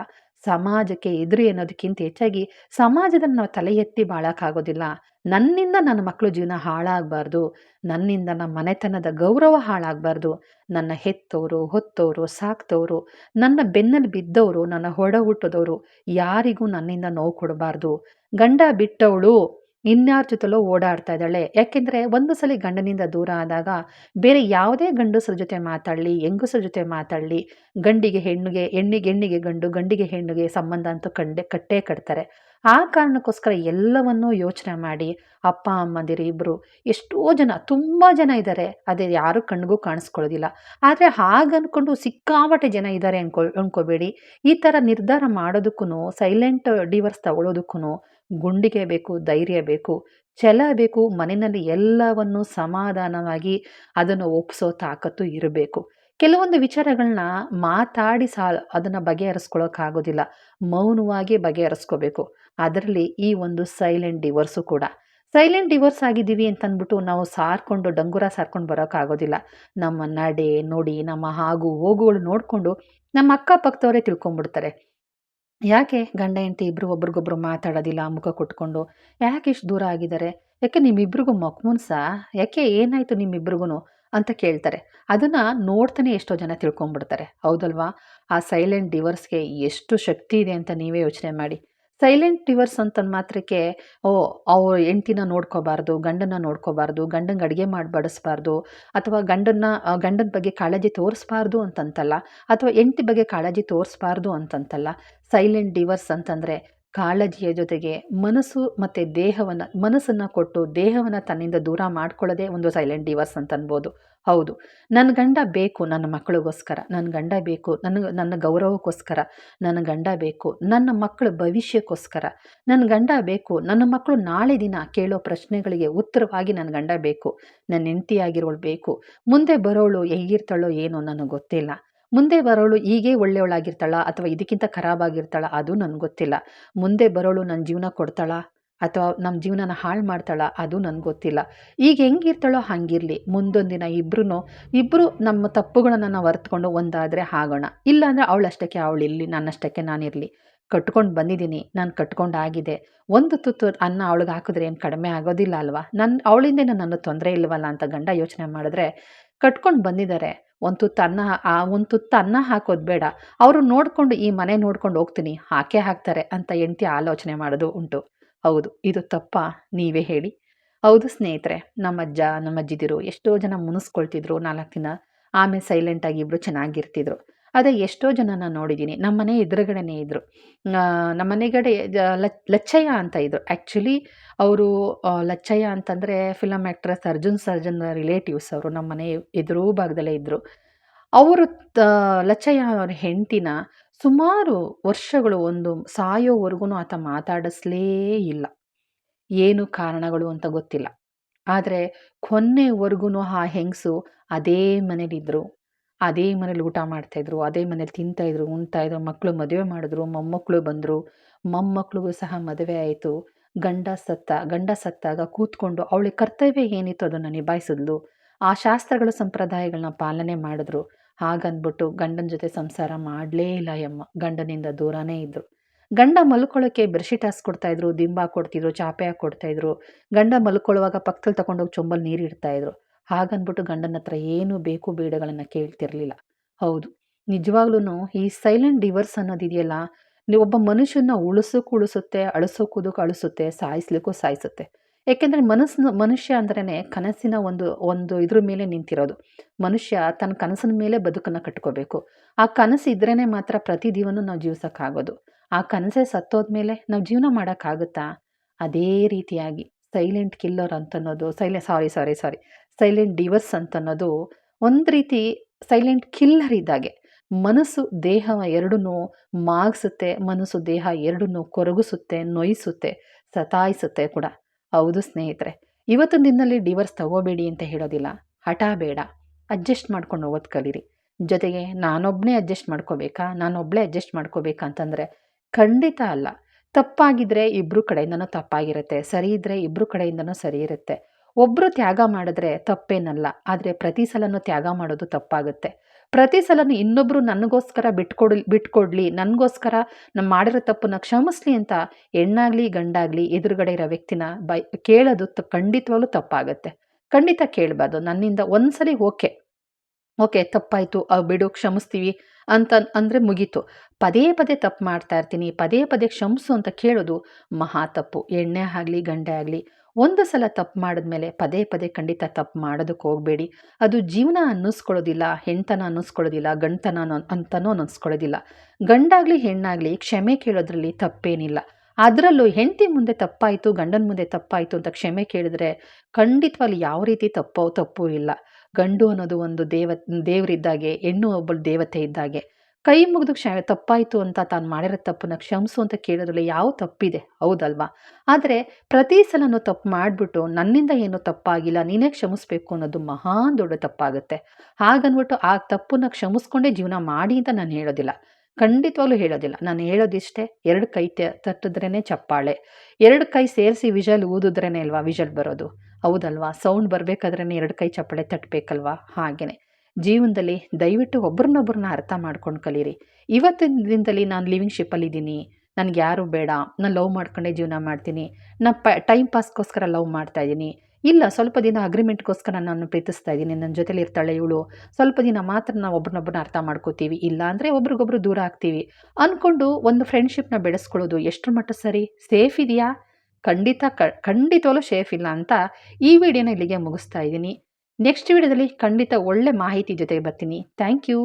Speaker 1: ಸಮಾಜಕ್ಕೆ ಎದುರು ಅನ್ನೋದಕ್ಕಿಂತ ಹೆಚ್ಚಾಗಿ ಸಮಾಜದಲ್ಲಿ ನಾವು ತಲೆ ಎತ್ತಿ ಬಾಳೋಕ್ಕಾಗೋದಿಲ್ಲ. ನನ್ನಿಂದ ನನ್ನ ಮಕ್ಕಳು ಜೀವನ ಹಾಳಾಗಬಾರ್ದು. ನನ್ನಿಂದ ನಮ್ಮ ಮನೆತನದ ಗೌರವ ಹಾಳಾಗಬಾರ್ದು. ನನ್ನ ಹೆತ್ತವರು ಹೊತ್ತವರು ಸಾಕ್ತವರು ನನ್ನ ಬೆನ್ನಲ್ಲಿ ಬಿದ್ದವರು ನನ್ನ ಹೊಡ ಹುಟ್ಟದವರು ಯಾರಿಗೂ ನನ್ನಿಂದ ನೋವು ಕೊಡಬಾರ್ದು. ಗಂಡ ಬಿಟ್ಟವಳು ಇನ್ಯಾರ ಜೊತೆಲೋ ಓಡಾಡ್ತಾ ಇದ್ದಾಳೆ. ಯಾಕೆಂದರೆ ಒಂದು ಸಲ ಗಂಡನಿಂದ ದೂರ ಆದಾಗ ಬೇರೆ ಯಾವುದೇ ಗಂಡಸರ ಜೊತೆ ಮಾತಾಡಲಿ, ಹೆಂಗಸರ ಜೊತೆ ಮಾತಾಡಲಿ, ಗಂಡಿಗೆ ಹೆಣ್ಣಿಗೆ ಹೆಣ್ಣಿಗೆ ಹೆಣ್ಣಿಗೆ ಗಂಡು, ಗಂಡಿಗೆ ಹೆಣ್ಣಿಗೆ ಸಂಬಂಧ ಅಂತೂ ಕಂಡೆ, ಕಟ್ಟೇ ಕಟ್ತಾರೆ. ಆ ಕಾರಣಕ್ಕೋಸ್ಕರ ಎಲ್ಲವನ್ನೂ ಯೋಚನೆ ಮಾಡಿ, ಅಪ್ಪ, ಅಮ್ಮಂದಿರು ಇಬ್ಬರು ಎಷ್ಟೋ ಜನ, ತುಂಬ ಜನ ಇದ್ದಾರೆ. ಅದೇ ಯಾರು ಕಣ್ಣಿಗೂ ಕಾಣಿಸ್ಕೊಳ್ಳೋದಿಲ್ಲ. ಆದರೆ ಹಾಗನ್ಕೊಂಡು ಸಿಕ್ಕಾಪಟ್ಟೆ ಜನ ಇದ್ದಾರೆ ಅನ್ಕೊ, ಅನ್ಕೋಬೇಡಿ. ಈ ಥರ ನಿರ್ಧಾರ ಮಾಡೋದಕ್ಕೂ ಸೈಲೆಂಟ್ ಡಿವರ್ಸ್ ತಗೊಳ್ಳೋದಕ್ಕೂ ಗುಂಡಿಗೆ ಬೇಕು, ಧೈರ್ಯ ಬೇಕು, ಛಲ ಬೇಕು, ಮನೆಯಲ್ಲಿ ಎಲ್ಲವನ್ನು ಸಮಾಧಾನವಾಗಿ ಅದನ್ನು ಒಪ್ಪಿಸೋ ತಾಕತ್ತು ಇರಬೇಕು. ಕೆಲವೊಂದು ವಿಚಾರಗಳನ್ನ ಮಾತಾಡಿ ಸಾ, ಅದನ್ನು ಬಗೆಹರಿಸ್ಕೊಳ್ಳೋಕ್ಕಾಗೋದಿಲ್ಲ ಮೌನವಾಗಿ ಬಗೆಹರಿಸ್ಕೋಬೇಕು. ಅದರಲ್ಲಿ ಈ ಒಂದು ಸೈಲೆಂಟ್ ಡಿವೋರ್ಸು ಕೂಡ. ಸೈಲೆಂಟ್ ಡಿವೋರ್ಸ್ ಆಗಿದ್ದೀವಿ ಅಂತಂದ್ಬಿಟ್ಟು ನಾವು ಸಾರ್ಕೊಂಡು, ಡಂಗುರ ಸಾರ್ಕೊಂಡು ಬರೋಕ್ಕಾಗೋದಿಲ್ಲ. ನಮ್ಮ ನಡೆ, ನೋಡಿ, ನಮ್ಮ ಹಾಗು ಹೋಗುಗಳು ನೋಡಿಕೊಂಡು ನಮ್ಮ ಅಕ್ಕಪಕ್ಕದವರೇ ತಿಳ್ಕೊಂಬಿಡ್ತಾರೆ. ಯಾಕೆ ಗಂಡ ಹೆಂಡತಿ ಇಬ್ಬರು ಒಬ್ರಿಗೊಬ್ರು ಮಾತಾಡೋದಿಲ್ಲ, ಮುಖ ಕೊಟ್ಕೊಂಡು? ಯಾಕೆ ಇಷ್ಟು ದೂರ ಆಗಿದ್ದಾರೆ? ಯಾಕೆ ನಿಮ್ಮಿಬ್ರಿಗೂ ಮಕ್ಮುನ್ಸ ಯಾಕೆ ಏನಾಯಿತು ನಿಮ್ಮಿಬ್ರಿಗೂ ಅಂತ ಕೇಳ್ತಾರೆ. ಅದನ್ನು ನೋಡ್ತಾನೆ ಎಷ್ಟೋ ಜನ ತಿಳ್ಕೊಂಬಿಡ್ತಾರೆ ಹೌದಲ್ವಾ? ಆ ಸೈಲೆಂಟ್ ಡಿವರ್ಸ್ಗೆ ಎಷ್ಟು ಶಕ್ತಿ ಇದೆ ಅಂತ ನೀವೇ ಯೋಚನೆ ಮಾಡಿ. ಸೈಲೆಂಟ್ ಡಿವರ್ಸ್ ಅಂತ ಮಾತ್ರಕ್ಕೆ ಓ, ಅವ್ರ ಹೆಂಡ್ತಿನ ನೋಡ್ಕೋಬಾರ್ದು ಗಂಡನ ನೋಡ್ಕೋಬಾರ್ದು ಗಂಡಂಗೆ ಅಡುಗೆ ಮಾಡಿ ಬಡಿಸ್ಬಾರ್ದು ಅಥವಾ ಗಂಡನ್ನ ಗಂಡನ ಬಗ್ಗೆ ಕಾಳಜಿ ತೋರಿಸ್ಬಾರ್ದು ಅಂತಂತಲ್ಲ, ಅಥವಾ ಹೆಂಡ್ತಿ ಬಗ್ಗೆ ಕಾಳಜಿ ತೋರಿಸ್ಬಾರ್ದು ಅಂತಂತಲ್ಲ, ಸೈಲೆಂಟ್ ಡಿವರ್ಸ್ ಅಂತಂದರೆ ಕಾಳಜಿಯ ಜೊತೆಗೆ ಮನಸ್ಸು ಮತ್ತು ದೇಹವನ್ನು, ಮನಸ್ಸನ್ನು ಕೊಟ್ಟು ದೇಹವನ್ನು ತನ್ನಿಂದ ದೂರ ಮಾಡ್ಕೊಳ್ಳೋದೇ ಒಂದು ಸೈಲೆಂಟ್ ಡಿವರ್ಸ್ ಅಂತ ಅನ್ಬೋದು. ಹೌದು. ನನ್ನ ಗಂಡ ಬೇಕು ನನ್ನ ಮಕ್ಕಳಿಗೋಸ್ಕರ. ನನ್ನ ಗಂಡ ಬೇಕು ನನಗೆ ನನ್ನ ಗೌರವಕ್ಕೋಸ್ಕರ. ನನ್ನ ಗಂಡ ಬೇಕು, ನನ್ನ ಮಕ್ಕಳ ಭವಿಷ್ಯಕ್ಕೋಸ್ಕರ. ನನ್ನ ಗಂಡ ಬೇಕು, ನನ್ನ ಮಕ್ಕಳು ನಾಳೆ ದಿನ ಕೇಳೋ ಪ್ರಶ್ನೆಗಳಿಗೆ ಉತ್ತರವಾಗಿ ನನ್ನ ಗಂಡ ಬೇಕು. ನನ್ನ ಹೆಂಡತಿಯಾಗಿರೋಳು ಬೇಕು. ಮುಂದೆ ಬರೋಳು ಹೇಗಿರ್ತಾಳೋ ಏನೋ ನನಗೆ ಗೊತ್ತಿಲ್ಲ. ಮುಂದೆ ಬರೋಳು ಹೀಗೆ ಒಳ್ಳೆಯವಳಾಗಿರ್ತಾಳ ಅಥವಾ ಇದಕ್ಕಿಂತ ಖರಾಬಾಗಿರ್ತಾಳ ಅದು ನನಗೆ ಗೊತ್ತಿಲ್ಲ. ಮುಂದೆ ಬರೋಳು ನನ್ನ ಜೀವನ ಕೊಡ್ತಾಳ? ಅಥವಾ ನಮ್ಮ ಜೀವನನ ಹಾಳು ಮಾಡ್ತಾಳ? ಅದು ನನಗೆ ಗೊತ್ತಿಲ್ಲ. ಈಗ ಹೆಂಗಿರ್ತಾಳೋ ಹಾಗಿರಲಿ. ಮುಂದೊಂದು ದಿನ ಇಬ್ಬರೂ ಇಬ್ಬರು ನಮ್ಮ ತಪ್ಪುಗಳನ್ನು ನಾವು ಅರ್ತ್ಕೊಂಡು ಒಂದಾದರೆ ಆಗೋಣ. ಇಲ್ಲಾಂದರೆ ಅವಳಷ್ಟಕ್ಕೆ ಅವಳು ಇರಲಿ ನನ್ನಷ್ಟಕ್ಕೆ ನಾನಿರಲಿ ಕಟ್ಕೊಂಡು ಬಂದಿದ್ದೀನಿ ನಾನು ಕಟ್ಕೊಂಡು ಆಗಿದೆ. ಒಂದು ತುತ್ತು ಅನ್ನ ಅವಳಿಗೆ ಹಾಕಿದ್ರೆ ಏನು ಕಡಿಮೆ ಆಗೋದಿಲ್ಲ ಅಲ್ವಾ? ನನ್ನ ಅವಳಿಂದ ನನ್ನ ತೊಂದರೆ ಇಲ್ಲವಲ್ಲ ಅಂತ ಗಂಡ ಯೋಚನೆ ಮಾಡಿದ್ರೆ ಕಟ್ಕೊಂಡು ಬಂದಿದ್ದಾರೆ ಒಂದು ತುತ್ತು ಅನ್ನ, ಆ ಒಂದು ತುತ್ತು ಅನ್ನ ಹಾಕೋದು ಬೇಡ. ಅವರು ನೋಡಿಕೊಂಡು, ಈ ಮನೆ ನೋಡ್ಕೊಂಡು ಹೋಗ್ತೀನಿ. ಹಾಕೇ ಹಾಕ್ತಾರೆ ಅಂತ ಹೆಂಡ್ತಿ ಆಲೋಚನೆ ಮಾಡೋದು ಉಂಟು. ಹೌದು, ಇದು ತಪ್ಪ, ನೀವೇ ಹೇಳಿ. ಹೌದು ಸ್ನೇಹಿತರೆ ನಮ್ಮಜ್ಜ ನಮ್ಮಜ್ಜಿದಿರು ಎಷ್ಟೋ ಜನ ಮುನಿಸ್ಕೊಳ್ತಿದ್ರು, ನಾಲ್ಕು ದಿನ ಆಮೇಲೆ ಸೈಲೆಂಟಾಗಿ ಇಬ್ಬರು ಚೆನ್ನಾಗಿರ್ತಿದ್ರು. ಅದೇ ಎಷ್ಟೋ ಜನನ ನೋಡಿದ್ದೀನಿ ನಮ್ಮ ಮನೆ ಎದುರುಗಡೆನೇ ಇದ್ದರು ನಮ್ಮ ಮನೆಗಡೆ ಲಚ್ಚಯ್ಯ ಅಂತ ಇದ್ದರು ಆ್ಯಕ್ಚುಲಿ ಅವರು ಲಚ್ಚಯ್ಯ ಅಂತಂದರೆ film actress Arjun Sarjan relatives ಅವರು ನಮ್ಮ ಮನೆ ಎದುರು ಭಾಗದಲ್ಲೇ ಇದ್ದರು ಅವರು ತ ಲಚ್ಚಯ್ಯ ಅವ್ರ ಹೆಂಡ್ತಿನ ಸುಮಾರು ವರ್ಷಗಳು ಒಂದು ಸಾಯೋವರೆಗೂ ಆತ ಮಾತಾಡಿಸ್ಲೇ ಇಲ್ಲ. ಏನು ಕಾರಣಗಳು ಅಂತ ಗೊತ್ತಿಲ್ಲ. ಆದರೆ ಕೊನೆವರೆಗೂ ಆ ಹೆಂಗಸು ಅದೇ ಮನೇಲಿದ್ದರು ಅದೇ ಮನೇಲಿ ಊಟ ಮಾಡ್ತಾಯಿದ್ರು ಅದೇ ಮನೇಲಿ ತಿಂತಾಯಿದ್ರು ಉಣ್ತಾಯಿದ್ರು ಮಕ್ಕಳು ಮದುವೆ ಮಾಡಿದ್ರು ಮೊಮ್ಮಕ್ಕಳು ಬಂದರು ಮೊಮ್ಮಕ್ಕಳಿಗೂ ಸಹ ಮದುವೆ ಆಯಿತು. ಗಂಡ ಸತ್ತ, ಗಂಡ ಸತ್ತಾಗ ಕೂತ್ಕೊಂಡು ಅವಳಿಗೆ ಕರ್ತವ್ಯ ಏನಿತ್ತು ಅದನ್ನು ನಿಭಾಯಿಸಿದ್ಲು? ಆ ಶಾಸ್ತ್ರಗಳ ಸಂಪ್ರದಾಯಗಳನ್ನ ಪಾಲನೆ ಮಾಡಿದ್ರು. ಹಾಗಂದ್ಬಿಟ್ಟು ಗಂಡನ ಜೊತೆ ಸಂಸಾರ ಮಾಡಲೇ ಇಲ್ಲ ಯಮ್ಮ. ಗಂಡನಿಂದ ದೂರನೇ ಇದ್ದರು ಗಂಡ ಮಲ್ಕೊಳ್ಳೋಕ್ಕೆ ಬೆಡ್ಶೀಟ್ ಹಾಸ್ಕೊಡ್ತಾಯಿದ್ರು ದಿಂಬ ಕೊಡ್ತಿದ್ರು ಚಾಪೆ ಹಾಕ್ಕೊಡ್ತಾಯಿದ್ರು ಗಂಡ ಮಲ್ಕೊಳ್ಳುವಾಗ ಪಕ್ಕದಲ್ಲಿ ತಗೊಂಡೋಗಿ ಚೊಂಬಲ್ ನೀರು ಇಡ್ತಾಯಿದ್ರು ಹಾಗನ್ಬಿಟ್ಟು ಗಂಡನ ಹತ್ರ ಏನು ಬೇಕು ಬೇಡಗಳನ್ನು ಕೇಳ್ತಿರ್ಲಿಲ್ಲ. ಹೌದು ನಿಜವಾಗ್ಲೂ ಈ ಸೈಲೆಂಟ್ ಡಿವರ್ಸ್ ಅನ್ನೋದಿದೆಯಲ್ಲ ಒಬ್ಬ ಮನುಷ್ಯನ ಉಳಿಸೋಕ್ಕೂ ಉಳಿಸುತ್ತೆ ಅಳಿಸೋಕೋದಕ್ಕೂ ಅಳಿಸುತ್ತೆ, ಸಾಯಿಸ್ಲಿಕ್ಕೂ ಸಾಯಿಸುತ್ತೆ. ಏಕೆಂದರೆ ಮನಸ್ಸು ಮನುಷ್ಯ ಅಂದ್ರೇ ಕನಸಿನ ಒಂದು ಒಂದು ಇದ್ರ ಮೇಲೆ ನಿಂತಿರೋದು. ಮನುಷ್ಯ ತನ್ನ ಕನಸಿನ ಮೇಲೆ ಬದುಕನ್ನು ಕಟ್ಕೋಬೇಕು. ಆ ಕನಸು ಇದ್ರೇ ಮಾತ್ರ ಪ್ರತಿದಿನವೂ ನಾವು ಜೀವಿಸೋಕ್ಕಾಗೋದು. ಆ ಕನಸೇ ಸತ್ತೋದ್ಮೇಲೆ ನಾವು ಜೀವನ ಮಾಡೋಕ್ಕಾಗುತ್ತಾ? ಅದೇ ರೀತಿಯಾಗಿ ಸೈಲೆಂಟ್ ಕಿಲ್ಲರ್ ಅಂತನ್ನೋದು, ಸೈಲೆ, ಸಾರಿ ಸಾರಿ ಸಾರಿ, ಸೈಲೆಂಟ್ ಡಿವರ್ಸ್ ಅಂತನ್ನೋದು ಒಂದು ರೀತಿ ಸೈಲೆಂಟ್ ಕಿಲ್ಲರ್ ಇದ್ದಾಗೆ. ಮನಸ್ಸು ದೇಹ ಎರಡನ್ನೂ ಮಾಗಿಸುತ್ತೆ, ಮನಸ್ಸು ದೇಹ ಎರಡನ್ನೂ ಕೊರಗಿಸುತ್ತೆ, ನೊಯಿಸುತ್ತೆ, ಸತಾಯಿಸುತ್ತೆ ಕೂಡ. ಹೌದು ಸ್ನೇಹಿತರೆ, ಇವತ್ತಿನ ದಿನದಲ್ಲಿ ಡಿವರ್ಸ್ ತಗೋಬೇಡಿ ಅಂತ ಹೇಳೋದಿಲ್ಲ. ಹಠ ಬೇಡ. ಅಡ್ಜಸ್ಟ್ ಮಾಡ್ಕೊಂಡು ಹೋಗೋದು ಕಲೀರಿ. ಜೊತೆಗೆ ನಾನೊಬ್ಬನೇ ಅಡ್ಜಸ್ಟ್ ಮಾಡ್ಕೋಬೇಕಾ? ನಾನೊಬ್ಬಳೇ ಅಡ್ಜಸ್ಟ್ ಮಾಡ್ಕೋಬೇಕಾ ಅಂತಂದರೆ ಖಂಡಿತ ಅಲ್ಲ. ತಪ್ಪಾಗಿದ್ದರೆ ಇಬ್ಬರು ಕಡೆಯಿಂದನೂ ತಪ್ಪಾಗಿರುತ್ತೆ. ಸರಿ ಇದ್ದರೆ ಇಬ್ಬರು ಕಡೆಯಿಂದನೂ ಸರಿ ಇರುತ್ತೆ. ಒಬ್ಬರು ತ್ಯಾಗ ಮಾಡಿದ್ರೆ ತಪ್ಪೇನಲ್ಲ. ಆದರೆ ಪ್ರತಿ ಸಲನೂ ತ್ಯಾಗ ಮಾಡೋದು ತಪ್ಪಾಗುತ್ತೆ. ಪ್ರತಿ ಸಲನೂ ಇನ್ನೊಬ್ಬರು ನನಗೋಸ್ಕರ ಬಿಟ್ಕೊಡ್, ಬಿಟ್ಕೊಡ್ಲಿ, ನನಗೋಸ್ಕರ ನಮ್ಮ ಮಾಡಿರೋ ತಪ್ಪನ್ನ ಕ್ಷಮಿಸ್ಲಿ ಅಂತ ಹೆಣ್ಣಾಗಲಿ, ಗಂಡಾಗಲಿ ಎದುರುಗಡೆ ಇರೋ ವ್ಯಕ್ತಿನ ಬೈ, ಕೇಳೋದು ಖಂಡಿತವಾಗ್ಲೂ ತಪ್ಪಾಗುತ್ತೆ. ಖಂಡಿತ ಕೇಳಬಾರ್ದು, ನನ್ನಿಂದ ಒಂದ್ಸಲಿ ಸಲ ಓಕೆ. ಓಕೆ, ತಪ್ಪಾಯಿತು ಬಿಡು, ಕ್ಷಮಿಸ್ತೀವಿ ಅಂತ ಅಂದರೆ ಮುಗೀತು. ಪದೇ ಪದೇ ತಪ್ಪು ಮಾಡ್ತಾ ಇರ್ತೀನಿ, ಪದೇ ಪದೇ ಕ್ಷಮಿಸು ಅಂತ ಕೇಳೋದು ಮಹಾ ತಪ್ಪು. ಎಣ್ಣೆ ಆಗಲಿ, ಗಂಡೆ ಆಗಲಿ ಒಂದು ಸಲ ತಪ್ಪು ಮಾಡಿದ್ಮೇಲೆ ಪದೇ ಪದೇ ಖಂಡಿತ ತಪ್ಪು ಮಾಡೋದಕ್ಕೆ ಹೋಗಬೇಡಿ. ಅದು ಜೀವನ ಅನ್ನಿಸ್ಕೊಳ್ಳೋದಿಲ್ಲ, ಹೆಣ್ತನ ಅನ್ನಿಸ್ಕೊಳ್ಳೋದಿಲ್ಲ, ಗಂಡತನ ಅಂತನೂ ಅನ್ನಿಸ್ಕೊಳ್ಳೋದಿಲ್ಲ. ಗಂಡಾಗಲಿ ಹೆಣ್ಣಾಗಲಿ ಕ್ಷಮೆ ಕೇಳೋದ್ರಲ್ಲಿ ತಪ್ಪೇನಿಲ್ಲ. ಅದರಲ್ಲೂ ಹೆಂಡತಿ ಮುಂದೆ ತಪ್ಪಾಯಿತು, ಗಂಡನ ಮುಂದೆ ತಪ್ಪಾಯಿತು ಅಂತ ಕ್ಷಮೆ ಕೇಳಿದ್ರೆ ಖಂಡಿತವಾಗಿ ಯಾವ ರೀತಿ ತಪ್ಪೋ ತಪ್ಪು ಇಲ್ಲ. ಗಂಡು ಅನ್ನೋದು ಒಂದು ದೇವ, ದೇವರಿದ್ದಾಗೆ, ಹೆಣ್ಣು ಒಬ್ಬಳು ದೇವತೆ ಇದ್ದಾಗೆ. ಕೈ ಮುಗಿದು ಕ್ಷಮೆ, ತಪ್ಪಾಯಿತು ಅಂತ ತಾನು ಮಾಡಿರೋ ತಪ್ಪನ್ನು ಕ್ಷಮಿಸು ಅಂತ ಕೇಳೋದ್ರಲ್ಲಿ ಯಾವ ತಪ್ಪಿದೆ? ಹೌದಲ್ವಾ? ಆದರೆ ಪ್ರತಿ ಸಲನೂ ತಪ್ಪು ಮಾಡಿಬಿಟ್ಟು ನನ್ನಿಂದ ಏನು ತಪ್ಪಾಗಿಲ್ಲ, ನೀನೇ ಕ್ಷಮಿಸ್ಬೇಕು ಅನ್ನೋದು ಮಹಾನ್ ದೊಡ್ಡ ತಪ್ಪಾಗುತ್ತೆ. ಹಾಗನ್ಬಿಟ್ಟು ಆ ತಪ್ಪನ್ನು ಕ್ಷಮಿಸ್ಕೊಂಡೇ ಜೀವನ ಮಾಡಿ ಅಂತ ನಾನು ಹೇಳೋದಿಲ್ಲ. ಖಂಡಿತವಾಗ್ಲೂ ಹೇಳೋದಿಲ್ಲ. ನಾನು ಹೇಳೋದಿಷ್ಟೇ ಎರಡು ಕೈ ತಟ್ಟಿದ್ರೇ ಚಪ್ಪಾಳೆ. ಎರಡು ಕೈ ಸೇರಿಸಿ ವಿಜಲ್ ಊದಿದ್ರೇ ಅಲ್ವಾ ವಿಜಲ್ ಬರೋದು? ಹೌದಲ್ವಾ? ಸೌಂಡ್ ಬರಬೇಕಾದ್ರೇ ಎರಡು ಕೈ ಚಪ್ಪಾಳೆ ತಟ್ಟಬೇಕಲ್ವಾ ಹಾಗೆಯೇ ಜೀವನದಲ್ಲಿ ದಯವಿಟ್ಟು ಒಬ್ರನ್ನೊಬ್ರನ್ನ ಅರ್ಥ ಮಾಡ್ಕೊಂಡು ಕಲೀರಿ. ಇವತ್ತಿನ ದಿನದಲ್ಲಿ ನಾನು ಲಿವಿಂಗ್ ಶಿಪ್ಪಲ್ಲಿದ್ದೀನಿ ನನಗೆ ಯಾರು ಬೇಡ. ನಾನು ಲವ್ ಮಾಡ್ಕೊಂಡೇ ಜೀವನ ಮಾಡ್ತೀನಿ. ನಾನು ಪ ಟೈಮ್ ಪಾಸ್ಗೋಸ್ಕರ ಲವ್ ಮಾಡ್ತಾ ಇದ್ದೀನಿ. ಇಲ್ಲ, ಸ್ವಲ್ಪ ದಿನ ಅಗ್ರಿಮೆಂಟ್ಗೋಸ್ಕರ ನಾನು ಪ್ರೀತಿಸ್ತಾ ಇದ್ದೀನಿ. ನನ್ನ ಜೊತೆಲಿ ಇರ್ತಾಳೆ ಇವಳು. ಸ್ವಲ್ಪ ದಿನ ಮಾತ್ರ ನಾವು ಒಬ್ರನ್ನೊಬ್ಬರನ್ನ ಅರ್ಥ ಮಾಡ್ಕೋತೀವಿ. ಇಲ್ಲ ಅಂದರೆ ಒಬ್ರಿಗೊಬ್ರು ದೂರ ಆಗ್ತೀವಿ. ಅಂದ್ಕೊಂಡು ಒಂದು ಫ್ರೆಂಡ್ಶಿಪ್ನ ಬೆಳೆಸ್ಕೊಳ್ಳೋದು ಎಷ್ಟರ ಮಟ್ಟ ಸರಿ? ಸೇಫ್ ಇದೆಯಾ? ಖಂಡಿತ ಖಂಡಿತವಲ್ಲೂ ಸೇಫ್ ಇಲ್ಲ ಅಂತ ಈ ವಿಡಿಯೋನ ಇಲ್ಲಿಗೆ ಮುಗಿಸ್ತಾ ಇದ್ದೀನಿ. ನೆಕ್ಸ್ಟ್ ವಿಡಿಯೋದಲ್ಲಿ ಖಂಡಿತ ಒಳ್ಳೆ ಮಾಹಿತಿ ಜೊತೆಗೆ ಬರ್ತೀನಿ. Thank you